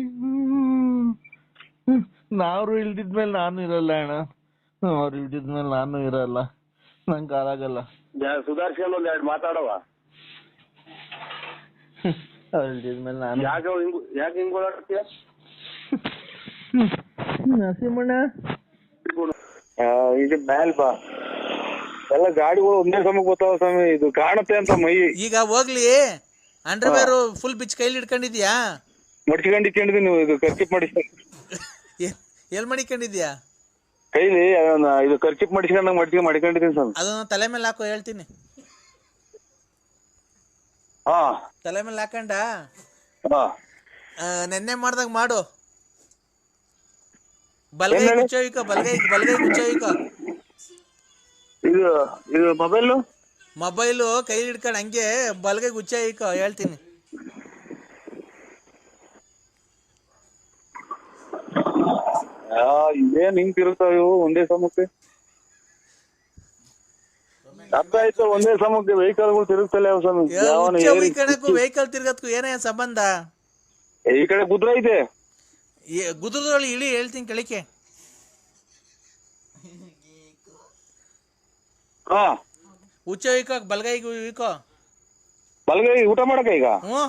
ನಾವ್ರು ಇಲ್ದಿದ್ಮೇಲೆ ನಾನು ಇರಲ್ಲ ಅಣ್ಣ. ಅವ್ರು ಇಲ್ದಿದ್ಮೇಲೆ ನಾನು ಇರಲ್ಲ. ನಂಗೆ ಆಗಲ್ಲ ಸುಧಾರ್ಸ್ಕೊಂಡು ಒಂದ್ ಎರಡು ಮಾತಾಡವ ಅವ್ರು ಇಲ್ದಿದ್ಮೇಲೆ ನಾನು ಯಾಕೆ ಹಿಂಗ್ ಯಾಕೆ ಹಿಂಗ್ ಓಡಾಡ್ತೀಯ? ನರಸಿಂಹಣ್ಣ. ಇದು ಮ್ಯಾಲ್ ಬಾ. ಎಲ್ಲ ಗಾಡಿಗಳು ಒಂದೇ ಸಮಕ್ಕೆ ಗೊತ್ತಾವ ಸ್ವಾಮಿ. ಇದು ಕಾಣುತ್ತೆ ಅಂತ ಮೈ. ಈಗ ಹೋಗ್ಲಿ. ಅಂಡರ್ವೇರ್ ಫುಲ್ ಬಿಚ್ ಕೈಲಿ ಹಿಡ್ಕೊಂಡಿದ್ಯಾ? ಮಡ್ಚ್ಕೊಂಡು ಇಟ್ಕೊಂಡಿದ್ದೀನಿ ನೀವು ಇದು ಖರ್ಚಿಪ್ ಮಾಡಿ ಎಲ್ ಮಡಿಕೊಂಡಿದ್ಯಾ? ಕೈಲಿ ಅದನ್ನ ಇದು ಖರ್ಚಿಪ್ ಮಾಡಿಸ್ಕೊಂಡಂಗ್ ಮಡ್ಚಿಗೆ ಮಾಡ್ಕೊಂಡಿದ್ದೀನಿ ಸ್ವಾಮಿ. ಅದನ್ನ ತಲೆ ಮೇಲೆ ಹಾಕೋ ಹೇಳ್ತೀನಿ. ಹಾ. ತಲೆ ಮೇಲೆ ಹಾಕಂಡ? ಹಾ. ಆ, ನೆನ್ನೆ ಮಾಡ್ದಾಗ ಮಾಡು. ಬಲಗೈ? ಗುಚ್ಚೋಯ್ಕೋ ಬಲ್ಗೈ ಬಲ್ಗೈ ಗುಚ್ಚೋಯ್ಕೋ. ಇದು ಇದು ಮೊಬೈಲು ಮೊಬೈಲು ಕೈಲಿ ಹಿಡ್ಕೊಂಡು ಹಂಗೆ ಬಲಗೆ ಗುಚ್ಚೋಯ್ಕೋ ಹೇಳ್ತೀನಿ. ಇದೇನ್ ಹಿಂಗ್ ತಿರುಗ್ತಾವ ಇವು ಒಂದೇ ಸಮಕ್ಕೆ? ಅರ್ಥ ಆಯ್ತು ಒಂದೇ ಸಮಕ್ಕೆ ವೆಹಿಕಲ್ಗಳು ತಿರುಗ್ತಲ್ಲ ಯಾವ ವೆಹಿಕಲ್ ತಿರ್ಗತ್ಕು ಏನೇ ಸಂಬಂಧ? ಈ ಕಡೆ ಗುದ್ರ ಐತೆ ಗುದ್ರದೊಳಗೆ ಇಳಿ ಹೇಳ್ತೀನಿ ಕೆಳಕ್ಕೆ. ಹಾ. ಉಚ್ಚ ವೀಕೋ ಬಲ್ಗೈಗೂ ವೀಕೋ ಬಲಗೈ ಊಟ ಮಾಡಕ ಈಗ? ಹ್ಞೂ.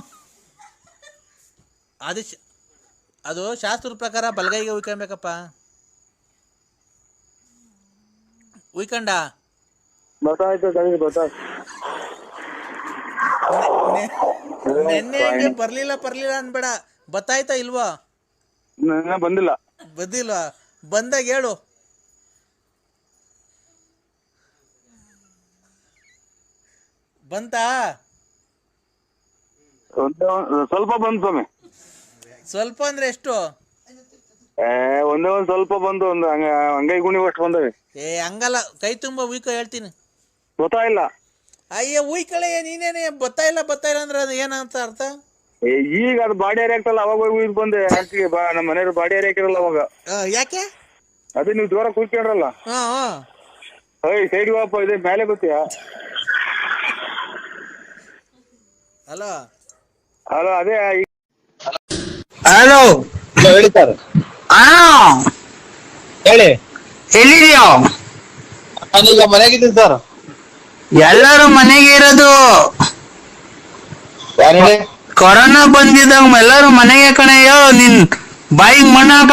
ಅದು ಶ- ಅದು ಶಾಸ್ತ್ರದ ಪ್ರಕಾರ ಬಲಗೈಗೆ ಉಯ್ಕೊಬೇಕಪ್ಪ ಉಯ್ಕಂಡ ಗೊತ್ತಾಯ್ತು ನೆನ್ನೆ ಹಂಗೆ ಬರ್ಲಿಲ್ಲ ಬರ್ಲಿಲ್ಲ ಅನ್ಬೇಡ. ಬತ್ತಾಯ್ತಾ ಇಲ್ವಾ? ನನ್ನ ಬಂದಿಲ್ಲ. ಬಂದಿಲ್ವಾ? ಬಂದಾಗ ಹೇಳು. ಬಂತಾ? ಒಂದ್- ಸ್ವಲ್ಪ ಬಂತು ಸ್ವಾಮಿ. ಸ್ವಲ್ಪ ಅಂದ್ರೆ ಎಷ್ಟು? ಒಂದೇ ಒಂದ್ ಸ್ವಲ್ಪ ಬಂದು ಒಂದು ಹಂಗ ಹಂಗೈ ಗುಣಿ ಅಷ್ಟು ಬಂದವೆ. ಏ ಹಂಗಲ್ಲ ಕೈ ತುಂಬ ಉಯ್ಕೋ ಹೇಳ್ತೀನಿ. ಗೊತ್ತಾಯಿಲ್ಲ ಅಯ್ಯ ಉಯ್ಕಳೆ ನೀನೇನೆ ಬತ್ತಾ ಇಲ್ಲ ಬತ್ತಾ ಇಲ್ಲ ಅಂದ್ರೆ ಅದು ಏನಂತ ಅರ್ಥ? ಏ, ಈಗ ಅದು ಬಾಡಿ ಹರಿಯಾಕ್ತಲ್ಲ ಅವಾಗ ಹೋಗಿ ಉಯ್ದು ಬಂದೆ. ಆಕ್ಚುಲಿ ಬಾ ನಮ್ಮ ಮನೆಯವ್ರು ಬಾಡಿ ಹರಿಯಾಕಿರಲ್ಲ ಅವಾಗ. ಆ, ಯಾಕೆ? ಅದೇ ನೀವು ಜೋರ ಕೂತ್ಕೊಂಡ್ರಲ್ಲ ಹಾ ಹಾ. ಏಯ್ ಸೈಡ್ ವಾಪ ಇದೆ ಮೇಲೆ ಗೊತ್ತೀಯಾ? ಅಲ್ಲ ಹಲೋ ಅದೇ ಹಲೋ ಹೇಳಿ ಸರ್ ಅಣ್ಣ ಹೇಳಿ. ಎಲ್ಲಿದ್ಯೋ ನಾನೀಗ ಮನೆಗಿದ್ದೀನಿ ಸರ್. ಎಲ್ಲರೂ ಮನೆಗೆ ಇರೋದು. ಯಾರು ಹೇಳಿ ಕೊರೋನಾ ಬಂದಿದ್ದಾಗ ಎಲ್ಲರೂ ಮನೆಗೆ ಕಣಯ್ಯೋ ನಿನ್ ಬಾಯಿಗೆ ಮಣ್ಣಾಕ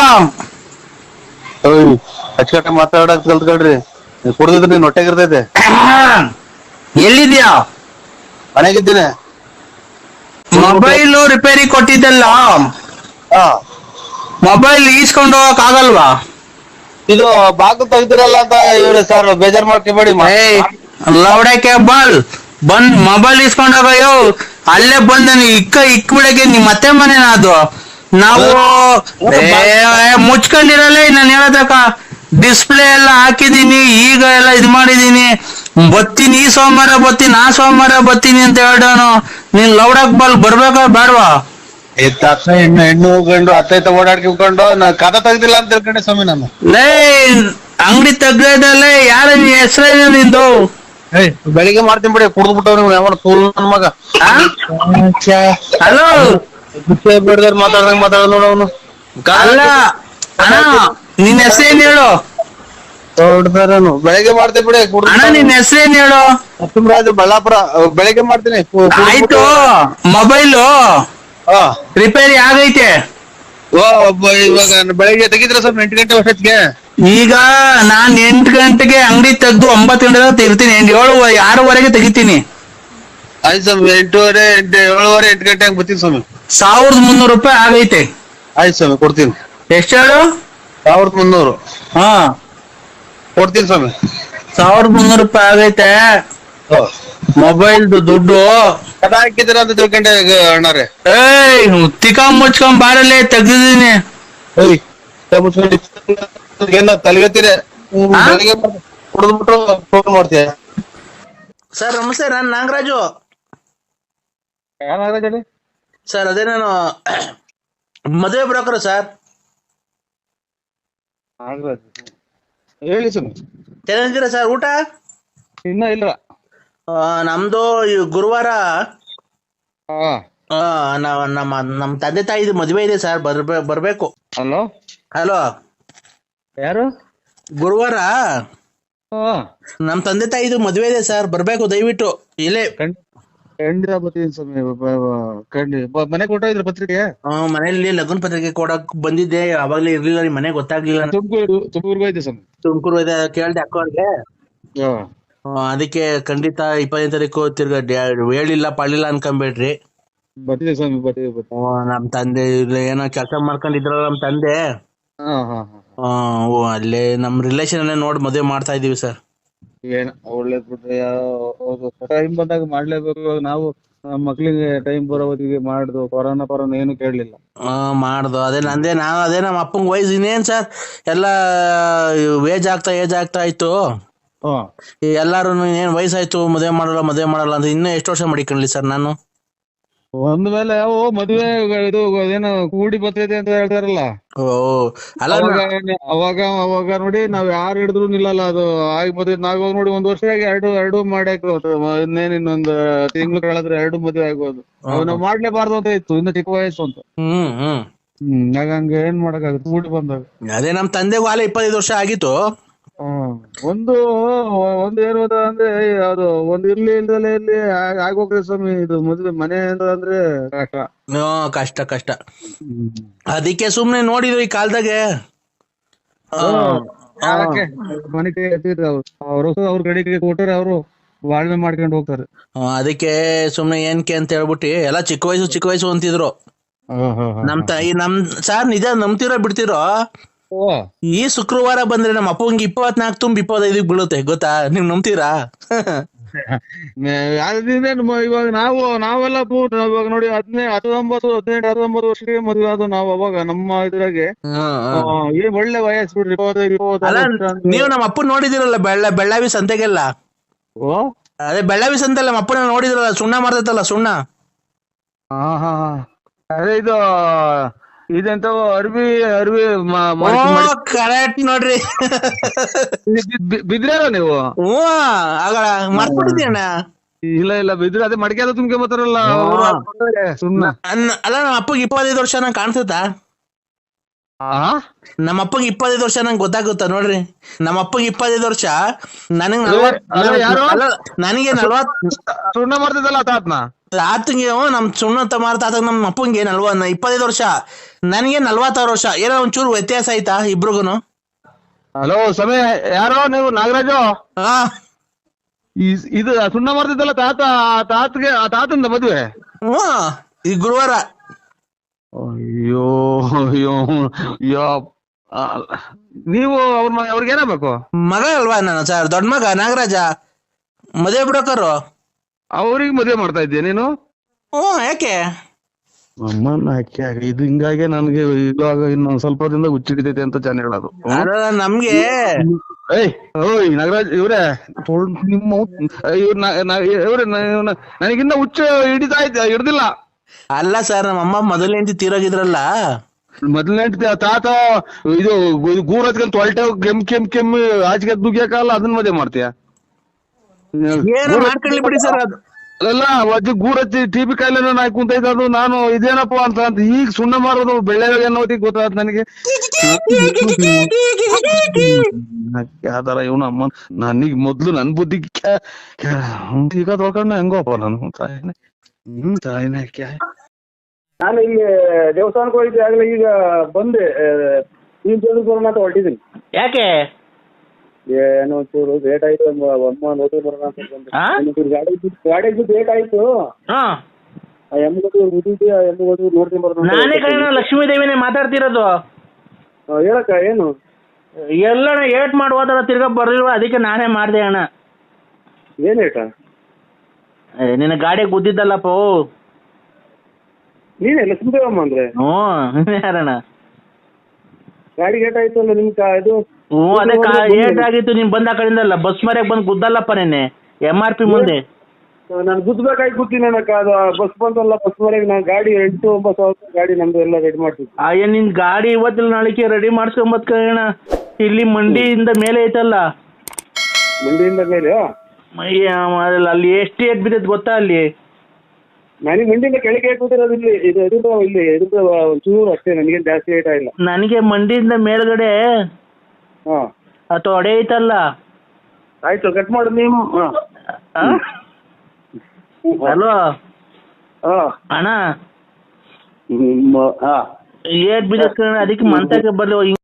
ಓಯ್ ಅಚ್ಚುಕಟ್ಟ ಮಾತಾಡಕ್ ಕಲ್ತ್ಕೊಳ್ರಿ. ಕುಡ್ದಿದ್ರೆ ನೀನ್ ಹೊಟ್ಟೆಗಿರ್ತೈತೆ ಎಲ್ಲಿದ್ಯಾ ಮನೆಗಿದ್ದೀನಿ. ಮೊಬೈಲು ರಿಪೇರಿ ಕೊಟ್ಟಿದ್ದಲ್ಲ? ಮೊಬೈಲ್ ಈಸ್ಕೊಂಡು ಹೋಗಕ್ ಆಗಲ್ವಾ? ಇದು ಬಾಕು ತೆಗ್ದಿರಲ್ಲ ಅಂತ ಹೇಳಿ ಸರ್ ಬೇಜಾರ್ ಮಾಡ್ಕೊಬೇಡಿ ಲೌಡೆ ಕೇಬಲ್. ಬಂದ್ ಮೊಬೈಲ್ ಇಸ್ಕೊಂಡ್ ಹೋಗಯ್ಯೋ ಅಲ್ಲೇ ಬಂದ ಇಕ್ಕ ಇಕ್ ಬಿಡಕ್ಕೆ ನಿಮ್ ಮತ್ತೆ ಮನೆನಾ ಅದು? ನಾವು ಮುಚ್ಕೊಂಡಿರಲ್ಲ ನಾನು ಹೇಳದಕ್ಕ? ಡಿಸ್ಪ್ಲೇ ಎಲ್ಲ ಹಾಕಿದೀನಿ ಈಗ ಎಲ್ಲ ಇದ್ ಮಾಡಿದೀನಿ ಬತ್ತೀನಿ ಈ ಸೋಮವಾರ ಬತ್ತೀನಿ ಆ ಸೋಮವಾರ ಬತ್ತೀನಿ ಅಂತ ಹೇಳೋನು ನೀನ್ ಲೌಡಾಗ್ ಬಲ್ ಬರ್ಬೇಕಾ ಬೇಡವಾ ಎತ್ತ ಅತ್ತ ಹೆಣ್ಣು ಹೆಣ್ಣು ಗಂಡು ಅತ್ತ ಓಡಾಡ್ಕೊಂಡು ನಾ ಕದ ತೆಗ್ದಿಲ್ಲ ಅಂತ ತಿಳ್ಕೊಂಡೆ ಸ್ವಾಮಿ ನಾನು. ಲೇ ಅಂಗಡಿ ತೆಗ್ದಲ್ಲೇ ಯಾರ ಹೆಸರೇನು ನಿಂದು? ಏಯ್ ಬೆಳಿಗ್ಗೆ ಮಾಡ್ತೀನಿ ಬಿಡಿ ಕುಡ್ದು ಬಿಟ್ಟವ್ರಿ ಯಾವ ತೂಲ್ ನನ್ ಮಗ. ಹಲೋ? ಬೇಡದಾರ ಮಾತಾಡ್ದಂಗ ಮಾತಾಡ ನೋಡ ಅವನು. ಅಲ್ಲ ಅಣ್ಣ ನಿನ್ ಹೆಸರೇನ್ ಹೇಳು? ದೊಡ್ಡದಾರನು ಬೆಳಿಗ್ಗೆ ಮಾಡ್ತೀನಿ ಬಿಡಿ ಕುಡ್ದು ಅಣ್ಣ ನಿನ್ ಹೆಸರೇನ್ ಹೇಳು? ನರಸಿಂಹರಾಜು ಬಳ್ಳಾಪುರ ಬೆಳಗ್ಗೆ ಮಾಡ್ತೀನಿ. ಕುಡ್ದು ಆಯ್ತು. ಮೊಬೈಲು ಹಾ. ರಿಪೇರಿ ಆಗೈತೆ. ಓ ಒಬ್ಬ ಇವಾಗ ಬೆಳಿಗ್ಗೆ ತೆಗಿದ್ರ ಸ್ವಲ್ಪ ಎಂಟು ಗಂಟೆ ವರ್ಷಕ್ಕೆ ಈಗ ನಾನ್ ಎಂಟು ಗಂಟೆಗೆ ಅಂಗಡಿ ತೆಗ್ದು ಒಂಬತ್ತು ಗಂಟೆ ತೆಗಿತೀನಿ. ಏಳು ಆರೂವರೆಗೆ ತೆಗಿತೀನಿ. ಆಯ್ತು ಸ್ವಾಮಿ. ಎಂಟೂವರೆ ಎಂಟು ಏಳುವರೆ ಎಂಟು ಗಂಟೆ ಹಂಗೆ ಬರ್ತೀನಿ ಸ್ವಾಮಿ. ಸಾವಿರದ ಮುನ್ನೂರು ರೂಪಾಯಿ ಆಗೈತೆ. ಆಯ್ತು ಸ್ವಾಮಿ ಕೊಡ್ತೀನಿ. ಎಷ್ಟು ಹೇಳು? ಸಾವಿರದ ಮುನ್ನೂರು. ಹಾ. ಕೊಡ್ತೀನಿ ಸ್ವಾಮಿ. ಸಾವಿರದ ಮುನ್ನೂರು ರೂಪಾಯಿ ಆಗೈತೆ. ಮೊಬೈಲ್ದು ದುಡ್ಡು. ಕದ ಹಾಕಿದ್ದೀರ ಅಂತ ತಿಳ್ಕೊಂಡೆ ಅಣ್ಣಾರೆ ಏಯ್ ತಿಕ್ಕ ಮುಚ್ಕೊಂಡ್ ಬಾರಲ್ಲೇ ತೆಗ್ದಿದ್ದೀನಿ. ಏಯ್ ಏನ ತಲೆಗತ್ತೀರ ಫೋನ್ ಮಾಡ್ತೀಯ? ಸರ್ ನಮಸ್ತೆ ನಾನು ನಾಗರಾಜು. ಸರ್ ಅದೇ ನಾನು ಮದುವೆ ಬ್ರೋಕರ್ ಸರ್. ಹೇಳಿ ಸ್ವಾಮಿ ಚೆನ್ನಾಗಿದ್ದೀರಾ ಸರ್ ಊಟ? ಇನ್ನ ಇಲ್ಲ. ನಮ್ದು ಈ ಗುರುವಾರ ಹಾ. ಆ, ನಾವ್ ನಮ್ಮ ನಮ್ಮ ತಂದೆ ತಾಯಿದು ಮದ್ವೆ ಇದೆ ಸರ್ ಬರ್ಬೇ ಬರ್ಬೇಕು. ಹಲೋ? ಹಲೋ? ಯಾರು? ಗುರುವಾರ ಹಾ. ನಮ್ಮ ತಂದೆ ತಾಯಿದು ಮದ್ವೆ ಇದೆ ಸರ್ ಬರ್ಬೇಕು ದಯವಿಟ್ಟು ಇಲ್ಲೇ. ಖಂಡಿತ ಬರ್ತೀನಿ ಸ್ವಾಮಿ ಖಂಡಿತ. ಮನೆ ಕೊಟ್ಟಿದ್ರ ಪತ್ರಿಕೆ? ಆ, ಮನೆಯಲ್ಲಿ ಲಗ್ನ ಪತ್ರಿಕೆ ಕೊಡಕ್ ಬಂದಿದ್ದೆ ಅವಾಗ್ಲೇ ಇರ್ಲಿಲ್ಲ ನಿಮ್ ಮನೆ ಗೊತ್ತಾಗ್ಲಿಲ್ಲ. ತುಮಕೂರು ತುಮಕೂರ್ಗೂ ಐತೆ ಸ್ವಾಮಿ. ತುಮಕೂರು ಇದೆ ಕೇಳ್ದೆ ಅಕ್ಕವ್ರಿಗೆ. ಹಾ. ಅದಕ್ಕೆ ಖಂಡಿತ ಇಪ್ಪತ್ತನೇ ತಾರೀಕು ತಿರ್ಗಾ ಹೇಳಿಲ್ಲ ಪಳ್ಳಿಲ್ಲ ಅನ್ಕೊಂಬೇಡ್ರಿ. ಬರ್ತೀವಿ ಸ್ವಾಮಿ ಬರ್ತೀವಿ ಬರ್ತೀವಿ ಆ, ನಮ್ ತಂದೆ ಇಲ್ಲಿ ಏನೋ ಕೆಲಸ ಮಾಡ್ಕೊಂಡಿದ್ರಲ್ಲ ನಮ್ ತಂದೆ. ಹಾ ಹಾ ಹಾ ಆ, ಓ, ಅಲ್ಲೇ ನಮ್ ರಿಲೇಷನ್ ಅಲ್ಲೇ ನೋಡಿ ಮದುವೆ ಮಾಡ್ತಾ ಇದೀವಿ ಸರ್. ಏನ ಒಳ್ಳೇದ್ ಬಿಟ್ರೆ ಟೈಮ್ ಬಂದಾಗ ಮಾಡ್ಲೇಬೇಕು ಇವಾಗ ನಾವು ನಮ್ಮ ಮಕ್ಳಿಗೆ ಟೈಮ್ ಬರೋ ಹೊತ್ತಿಗೆ ಮಾಡ್ದು ಕೊರೋನಾ ಪರೋನಾ ಏನು ಕೇಳಲಿಲ್ಲ. ಮಾಡ್ದು ಅದೇ ನಂದೇ ನಾನು ಅದೇ ನಮ್ಮ ಅಪ್ಪಂಗ್ ವಯಸ್ಸು ಇನ್ನೇನ್ ಸರ್? ಎಲ್ಲ ಏಜ್ ಆಗ್ತಾ ಏಜ್ ಆಗ್ತಾ ಇತ್ತು ಎಲ್ಲಾರು ಏನ್ ವಯಸ್ಸಾಯ್ತು ಮದುವೆ ಮಾಡಲ್ಲ ಮದುವೆ ಮಾಡಲ್ಲ ಅಂತ ಇನ್ನೂ ಎಷ್ಟು ವರ್ಷ ಮಾಡಿಕೊಂಡ್ಲಿ ಸರ್ ನಾನು? ಒಂದ್ ಮೇಲೆ ಓ ಮದ್ವೆ ಇದು ಏನೋ ಕೂಡಿ ಬರ್ತೈತೆ ಅಂತ ಹೇಳ್ತಾರಲ್ಲ. ಓ ಅಲ್ಲ ಅವಾಗ ಅವಾಗ ನೋಡಿ ನಾವ್ ಯಾರು ಹಿಡಿದ್ರು ನಿಲ್ಲಲ್ಲ ಅದು ಆಗಿ ಮದ್ವೆ ನಾವ್ ಇವಾಗ ನೋಡಿ ಒಂದ್ ವರ್ಷ ಎರಡು ಎರಡು ಮಾಡಾಕ ಇನ್ನೇನ್ ಇನ್ನೊಂದ್ ತಿಂಗ್ಳು ಕಳೆದ್ರೆ ಎರಡು ಮದ್ವೆ ಆಗ್ಬೋದು. ಅವ್ ನಾವ್ ಮಾಡ್ಲೇಬಾರ್ದು ಅಂತ ಇತ್ತು ಇನ್ನು ಚಿಕ್ಕ ವಯಸ್ಸು ಅಂತ. ಹ್ಮ್ ಹ್ಮ್. ಹಂಗ ಏನ್ ಮಾಡಕ್ ಕೂಡಿ ಬಂದಾಗ. ಅದೇ ನಮ್ ತಂದೆಗೂ ಅಲ್ಲೇ ಇಪ್ಪತ್ತೈದು ವರ್ಷ ಆಗಿತ್ತು. ಒಂದು ಒಂದು ಏನು ಅಂತ ಅಂದ್ರೆ ಅದು ಒಂದ್ ಇರ್ಲಿ ಇಲ್ದಲೆ ಇರ್ಲಿ ಆಗ್- ಆಗೋಗ್ತದೆ ಸ್ವಾಮಿ ಇದು ಮದ್ವೆ ಮನೆ ಅಂತ ಅಂದ್ರೆ ಕಷ್ಟ. ಕಷ್ಟ ಕಷ್ಟ. ಅದಕ್ಕೆ ಸುಮ್ನೆ ನೋಡಿದ್ವಿ ಈ ಕಾಲದಾಗೆ. ಯಾಕೆ ಮನೆ ಕೈ ಎತ್ತಿದ್ರೆ ಅವ್ರು. ಅವ್ರು ಅವ್ರ ಕಡೆಗೆ ಕೊಟ್ಟರೆ ಅವರು ಬಾಳ್ವೆ ಮಾಡ್ಕೊಂಡು ಹೋಗ್ತಾರೆ. ಅದಕ್ಕೆ ಸುಮ್ನೆ ಏನ್ಕೆ ಅಂತ ಹೇಳ್ಬಿಟ್ಟು ಎಲ್ಲ ಚಿಕ್ಕ ವಯಸ್ಸು ಚಿಕ್ಕ ವಯಸ್ಸು ಅಂತಿದ್ರು. ನಮ್ ತಾಯಿ ನಮ್ ಸಾರ್ ನಿಜ ನಂಬ್ತಿರೋ ಬಿಡ್ತಿರೋ? ಈ ಶುಕ್ರವಾರ ಬಂದ್ರೆ ನಮ್ಮ ಅಪ್ಪಂಗೆ ಇಪ್ಪತ್ನಾಲ್ಕು ತುಂಬ ಇಪ್ಪತ್ತೈದಕ್ಕೆ ಬೀಳುತ್ತೆ ಗೊತ್ತಾ? ನೀವ್ ನಂಬ್ತೀರಾ? ಇವಾಗ ನಾವು ನಾವೆಲ್ಲ ಇವಾಗ ನೋಡಿ ಹದಿನೈದು ಹತ್ತೊಂಬತ್ತು ಹದಿನೆಂಟು ಹತ್ತೊಂಬತ್ತು ವರ್ಷಕ್ಕೆ ಮದುವೆ ಆದ ನಾವು ಅವಾಗ ನಮ್ಮ ಇದ್ರಾಗೆ. ಏನ್ ಒಳ್ಳೆ ವಯಸ್ಸು ಬಿಡ್ರಿ ಇಪ್ಪತ್ತೈದು ನೀವು ನಮ್ಮ ಅಪ್ಪ ನೋಡಿದಿರಲ್ಲ ಬೆಳ್ಳ ಬೆಳ್ಳಾವಿ ಸಂತೆಗೆಲ್ಲ? ಓ? ಅದೇ ಬೆಳ್ಳಾವಿ ಸಂತೆಲ್ಲ ನಮ್ಮ ಅಪ್ಪನ ನೋಡಿದಿರಲ್ಲ ಸುಣ್ಣ ಮಾಡ್ತೈತಲ್ಲ ಸುಣ್ಣ? ಹಾ ಹಾ ಹಾ. ಅದೇ ಇದು ಇದೆಂತ ಅರ್ವಿ ಅರ್ವಿ ಕರೆಕ್ಟ್ ನೋಡ್ರಿ. ಬಿದ್ರಾರ ನೀವು? ಹ್ಞೂ ಆಗಳ ಅಣ್ಣ ಇಲ್ಲ ಇಲ್ಲ ಬಿದ್ರೆ ಅದೇ ಮಡಿಕೆ ಅದು ತುಂಬ್ಕೆ ಸುಮ್ನ. ಅಲ್ಲ ನಮ್ಮ ಅಪ್ಪಗೆ ಇಪ್ಪತ್ತೈದು ವರ್ಷ ನಂಗೆ ನಮ್ಮ ಅಪ್ಪಗೆ ಇಪ್ಪತ್ತೈದು ವರ್ಷ ನಂಗೆ ಗೊತ್ತಾಗುತ್ತ ನೋಡ್ರಿ. ನಮ್ಮ ಅಪ್ಪಗೆ ಇಪ್ಪತ್ತೈದು ವರ್ಷ ನನಗೆ? ನನಗೆ ನಲ್ವತ್ ಸುಣ್ಣ ಮಾಡ್ತಿದ್ದಲ್ಲ ತಾತ್ನ? ಆತಂಗೆ ನಮ್ ಸುಣ್ಣ ತಮಾರ ತಾತ ನಮ್ಮ ಅಪ್ಪಂಗೆ ನಲ್ವ ಇಪ್ಪತ್ತೈದು ವರ್ಷ. ನನಗೆ ನಲ್ವತ್ತಾರು ವರ್ಷ. ಏನೋ ಒಂಚೂರು ವ್ಯತ್ಯಾಸ ಆಯ್ತಾ ಇಬ್ರಿಗೂನು? ಹಲೋ ಸಮಯ ಯಾರೋ ನೀವು ನಾಗರಾಜು? ಇದು ಸುಣ್ಣ ಮಾಡ್ತಿದ್ದಲ್ಲ ತಾತ ತಾತಗೆ ಆ ತಾತಂದ ಮದ್ವೆ? ಹ್ಮ್ ಈ ಗುರುವಾರ. ಅಯ್ಯೋ ಅಯ್ಯೋ ಅಯ್ಯೋ ನೀವು ಅವ್ರ ಅವ್ರಿಗೆ ಏನಾಗ್ಬೇಕು ಮಗ ಅಲ್ವಾ ನಾನು ಸರ್? ದೊಡ್ಡ ಮಗ ನಾಗರಾಜ. ಮದುವೆ ಬಿಡಕರು. ಅವ್ರಿಗೆ ಮದುವೆ ಮಾಡ್ತಾ ಇದ್ದೀಯ ನೀನು? ಹ್ಞೂ ಯಾಕೆ? ಅಮ್ಮನ ಹಾಕಿ ಇದು ಹಿಂಗಾಗಿ ನನ್ಗೆ ಇವಾಗ ಇನ್ನೊಂದ್ ಸ್ವಲ್ಪ ದಿನದಾಗ ಹುಚ್ಚಿಡಿತೈತೆ ಅಂತ ಜನ ಹೇಳೋದು? ಅಲ್ಲ ನಮ್ಗೆ ಏಯ್ ಓಯ್ ನಾಗರಾಜ್ ಇವ್ರೆ. ನಿಮ್ಮ ಇವ್ರ ಇವ್ರೆ ನನಗಿನ್ನ ಹುಚ್ಚ ಹಿಡಿತಾ ಐತೆ ಹಿಡ್ದಿಲ್ಲ. ಅಲ್ಲ ಸರ್ ನಮ್ಮಮ್ಮ ಮೊದಲನೇ ಹೆಂಡತಿ ತೀರೋಗಿದ್ರಲ್ಲ. ಮೊದಲನೇ ತಾತ ಇದು ಗು- ಗೂರ್ ಹತ್ಕೊಂಡ್ ತೊಳ್ಟೆ ಕೆಮ್ ಕೆಮ್ ಕೆಮ್ ಆಚೆಗೆ ದುಗಿಯಕಲ್ಲ ಅದನ್ನ ಮದುವೆ ಮಾಡ್ತೀಯ? ಏನೋ ಮಾಡ್ಕೊಳ್ಳಿ ಬಿಡಿ ಸರ್ ಅದು. ಅಲ್ಲ ಅಜ್ಜಿ ಗೂರ್ ಹಚ್ಚಿ ಟಿ ಬಿ ಕಾಯಿಲೆ ನಾಯಿ ಕುಂತೈತೆ ಅದು ನಾನು ಇದೇನಪ್ಪ ಅಂತ ಅಂತ ಈಗ ಸುಣ್ಣ ಮಾರೋದು ಬೆಳ್ಳೆ ಅನ್ನೋದಿಗೆ ಗೊತ್ತಾದ್ ನನಗೆ. ಯಾವ್ದಾರ ಇವನು ಅಮ್ಮ ನನಗ್ ಮೊದ್ಲು ನನ್ ಬುದ್ಧಿ ಈಗ ತೊಳ್ಕೊಂಡ ಹೆಂಗೋಪ್ಪ ನಾನು ತಾಯಿನೇ ಹ್ಮ್ ತಾಯಿನೇ ಕ್ಯಾ ನಾನು ಇಲ್ಲಿ ದೇವಸ್ಥಾನಕ್ಕೆ ಹೋಗಿದ್ದೆ ಆಗಲೇ ಈಗ ಬಂದೆ ನೀನ್ ಬರೋಣ ಅಂತ ಹೊರಟಿದ್ದೀನಿ. ಯಾಕೆ? ಏನೋ ಚೂರು ಲೇಟ್ ಆಯ್ತು ಅಮ್ಮ ನೋಡ್ಕೊಂಡು ಬರೋಣ ಅಂತ ಬಂದೆ. ಗಾಡಿ ಗಾಡಿ ಲೇಟ್ ಆಯ್ತು. ಎಮ್ಮಿಗೆ ಉದಿದ್ದೆ ಆ ನೋಡ್ತೀನಿ ಬರೋಣ ನಾನೇ ಕಣ ಲಕ್ಷ್ಮೀ ದೇವಿನೇ ಮಾತಾಡ್ತಿರೋದು. ಹೇಳಕ್ಕ ಏನು? ಎಲ್ಲಣ್ಣ ಏಟ್ ಮಾಡಿ ತಿರ್ಗ ತಿರ್ಗಾ ಬರ್ಲಿಲ್ವ ಅದಕ್ಕೆ ನಾನೇ ಮಾಡಿದೆ ಅಣ್ಣ. ಏನ್ ಏಟ ಏ, ನಿನ್ನ ಗಾಡಿ ಗುದ್ದಿದ್ದಲ್ಲಪ್ಪ. ಓ ನೀನೇ ಲಕ್ಷ್ಮೀದೇವಮ್ಮ ಅಂದ್ರೆ? ಹ್ಞೂ ನೀನೇ ಯಾರಣ್ಣ ಗಾಡಿ ಗೇಟ್ ಆಯ್ತು ಅಲ್ಲ ನಿಮ್ ಕಾ- ಇದು? ಹ್ಞೂ ಅದೇ ಕಾ ಏಟ್ ಆಗಿತ್ತು ನೀನ್ ಬಂದ ಆ ಕಡೆಯಿಂದಲ್ಲ ಬಸ್ ಮರ್ಯಾಗ ಬಂದು ಗುದ್ದಲ್ಲಪ್ಪ ನೆನ್ನೆ ಎಂ ಆರ್ ಪಿ ಮುಂದೆ. ನಾನು ಗುದ್ದಬೇಕಾಗಿ ಅಕ್ಕ ಅದು ಬಸ್ ಬಂತಲ್ಲ ಬಸ್ ಮನೆಗೆ ನಾನು ಗಾಡಿ ಎಂಟು ಒಂಬತ್ತು ಸಾವಿರ ಗಾಡಿ ನಮ್ದು ಎಲ್ಲ ರೆಡಿ ಮಾಡ್ತಿದ್ದೆ. ಅಯ್ಯ ನಿನ್ ಗಾಡಿ ಇವತ್ತಿಲ್ಲ ನಾಳೆಗೆ ರೆಡಿ ಮಾಡ್ಸ್ಕೊಂಬತ್ ಕಣ ಇಲ್ಲಿ ಮಂಡಿಯಿಂದ ಮೇಲೆ ಐತಲ್ಲ. ಮಂಡಿಯಿಂದ ಮೇಲೆ ಅಯ್ಯ, ಅದ್ರಲ್ಲಿ ಅಲ್ಲಿ ಎಷ್ಟು ಏಟ್ ಬಿದ್ದದ್ದು ಗೊತ್ತಾ ಅಲ್ಲಿ? ನನಗೆ ಮಂಡಿಯಿಂದ ಕೆಳಗೆ ಕೂತಿರೋದು ಇಲ್ಲಿ ಇದು ಎದುರು ಇಲ್ಲಿ ಎದುರು ಒಂಚೂರು ಅಷ್ಟೇ ನನಗೆ ಜಾಸ್ತಿ ಏಟ್ ಆಗಿಲ್ಲ. ನನಗೆ ಮಂಡಿಯಿಂದ ಮೇಲ್ಗಡೆ ಹಾ. ತೊಡೆ ಐತಲ್ಲ ಆಯ್ತು ಕಟ್ ಮಾಡು ನೀವು ಹಾ. ಹಲೋ ಹಾ. ಅಣ್ಣ? ಹ್ಮ್, ಹಾ. ಏಟ್ ಬಿದ್ದೈತೆ ಕಣ ಅದಕ್ಕೆ ಮಂತಕ್ಕೆ ಬರ್ಲಿ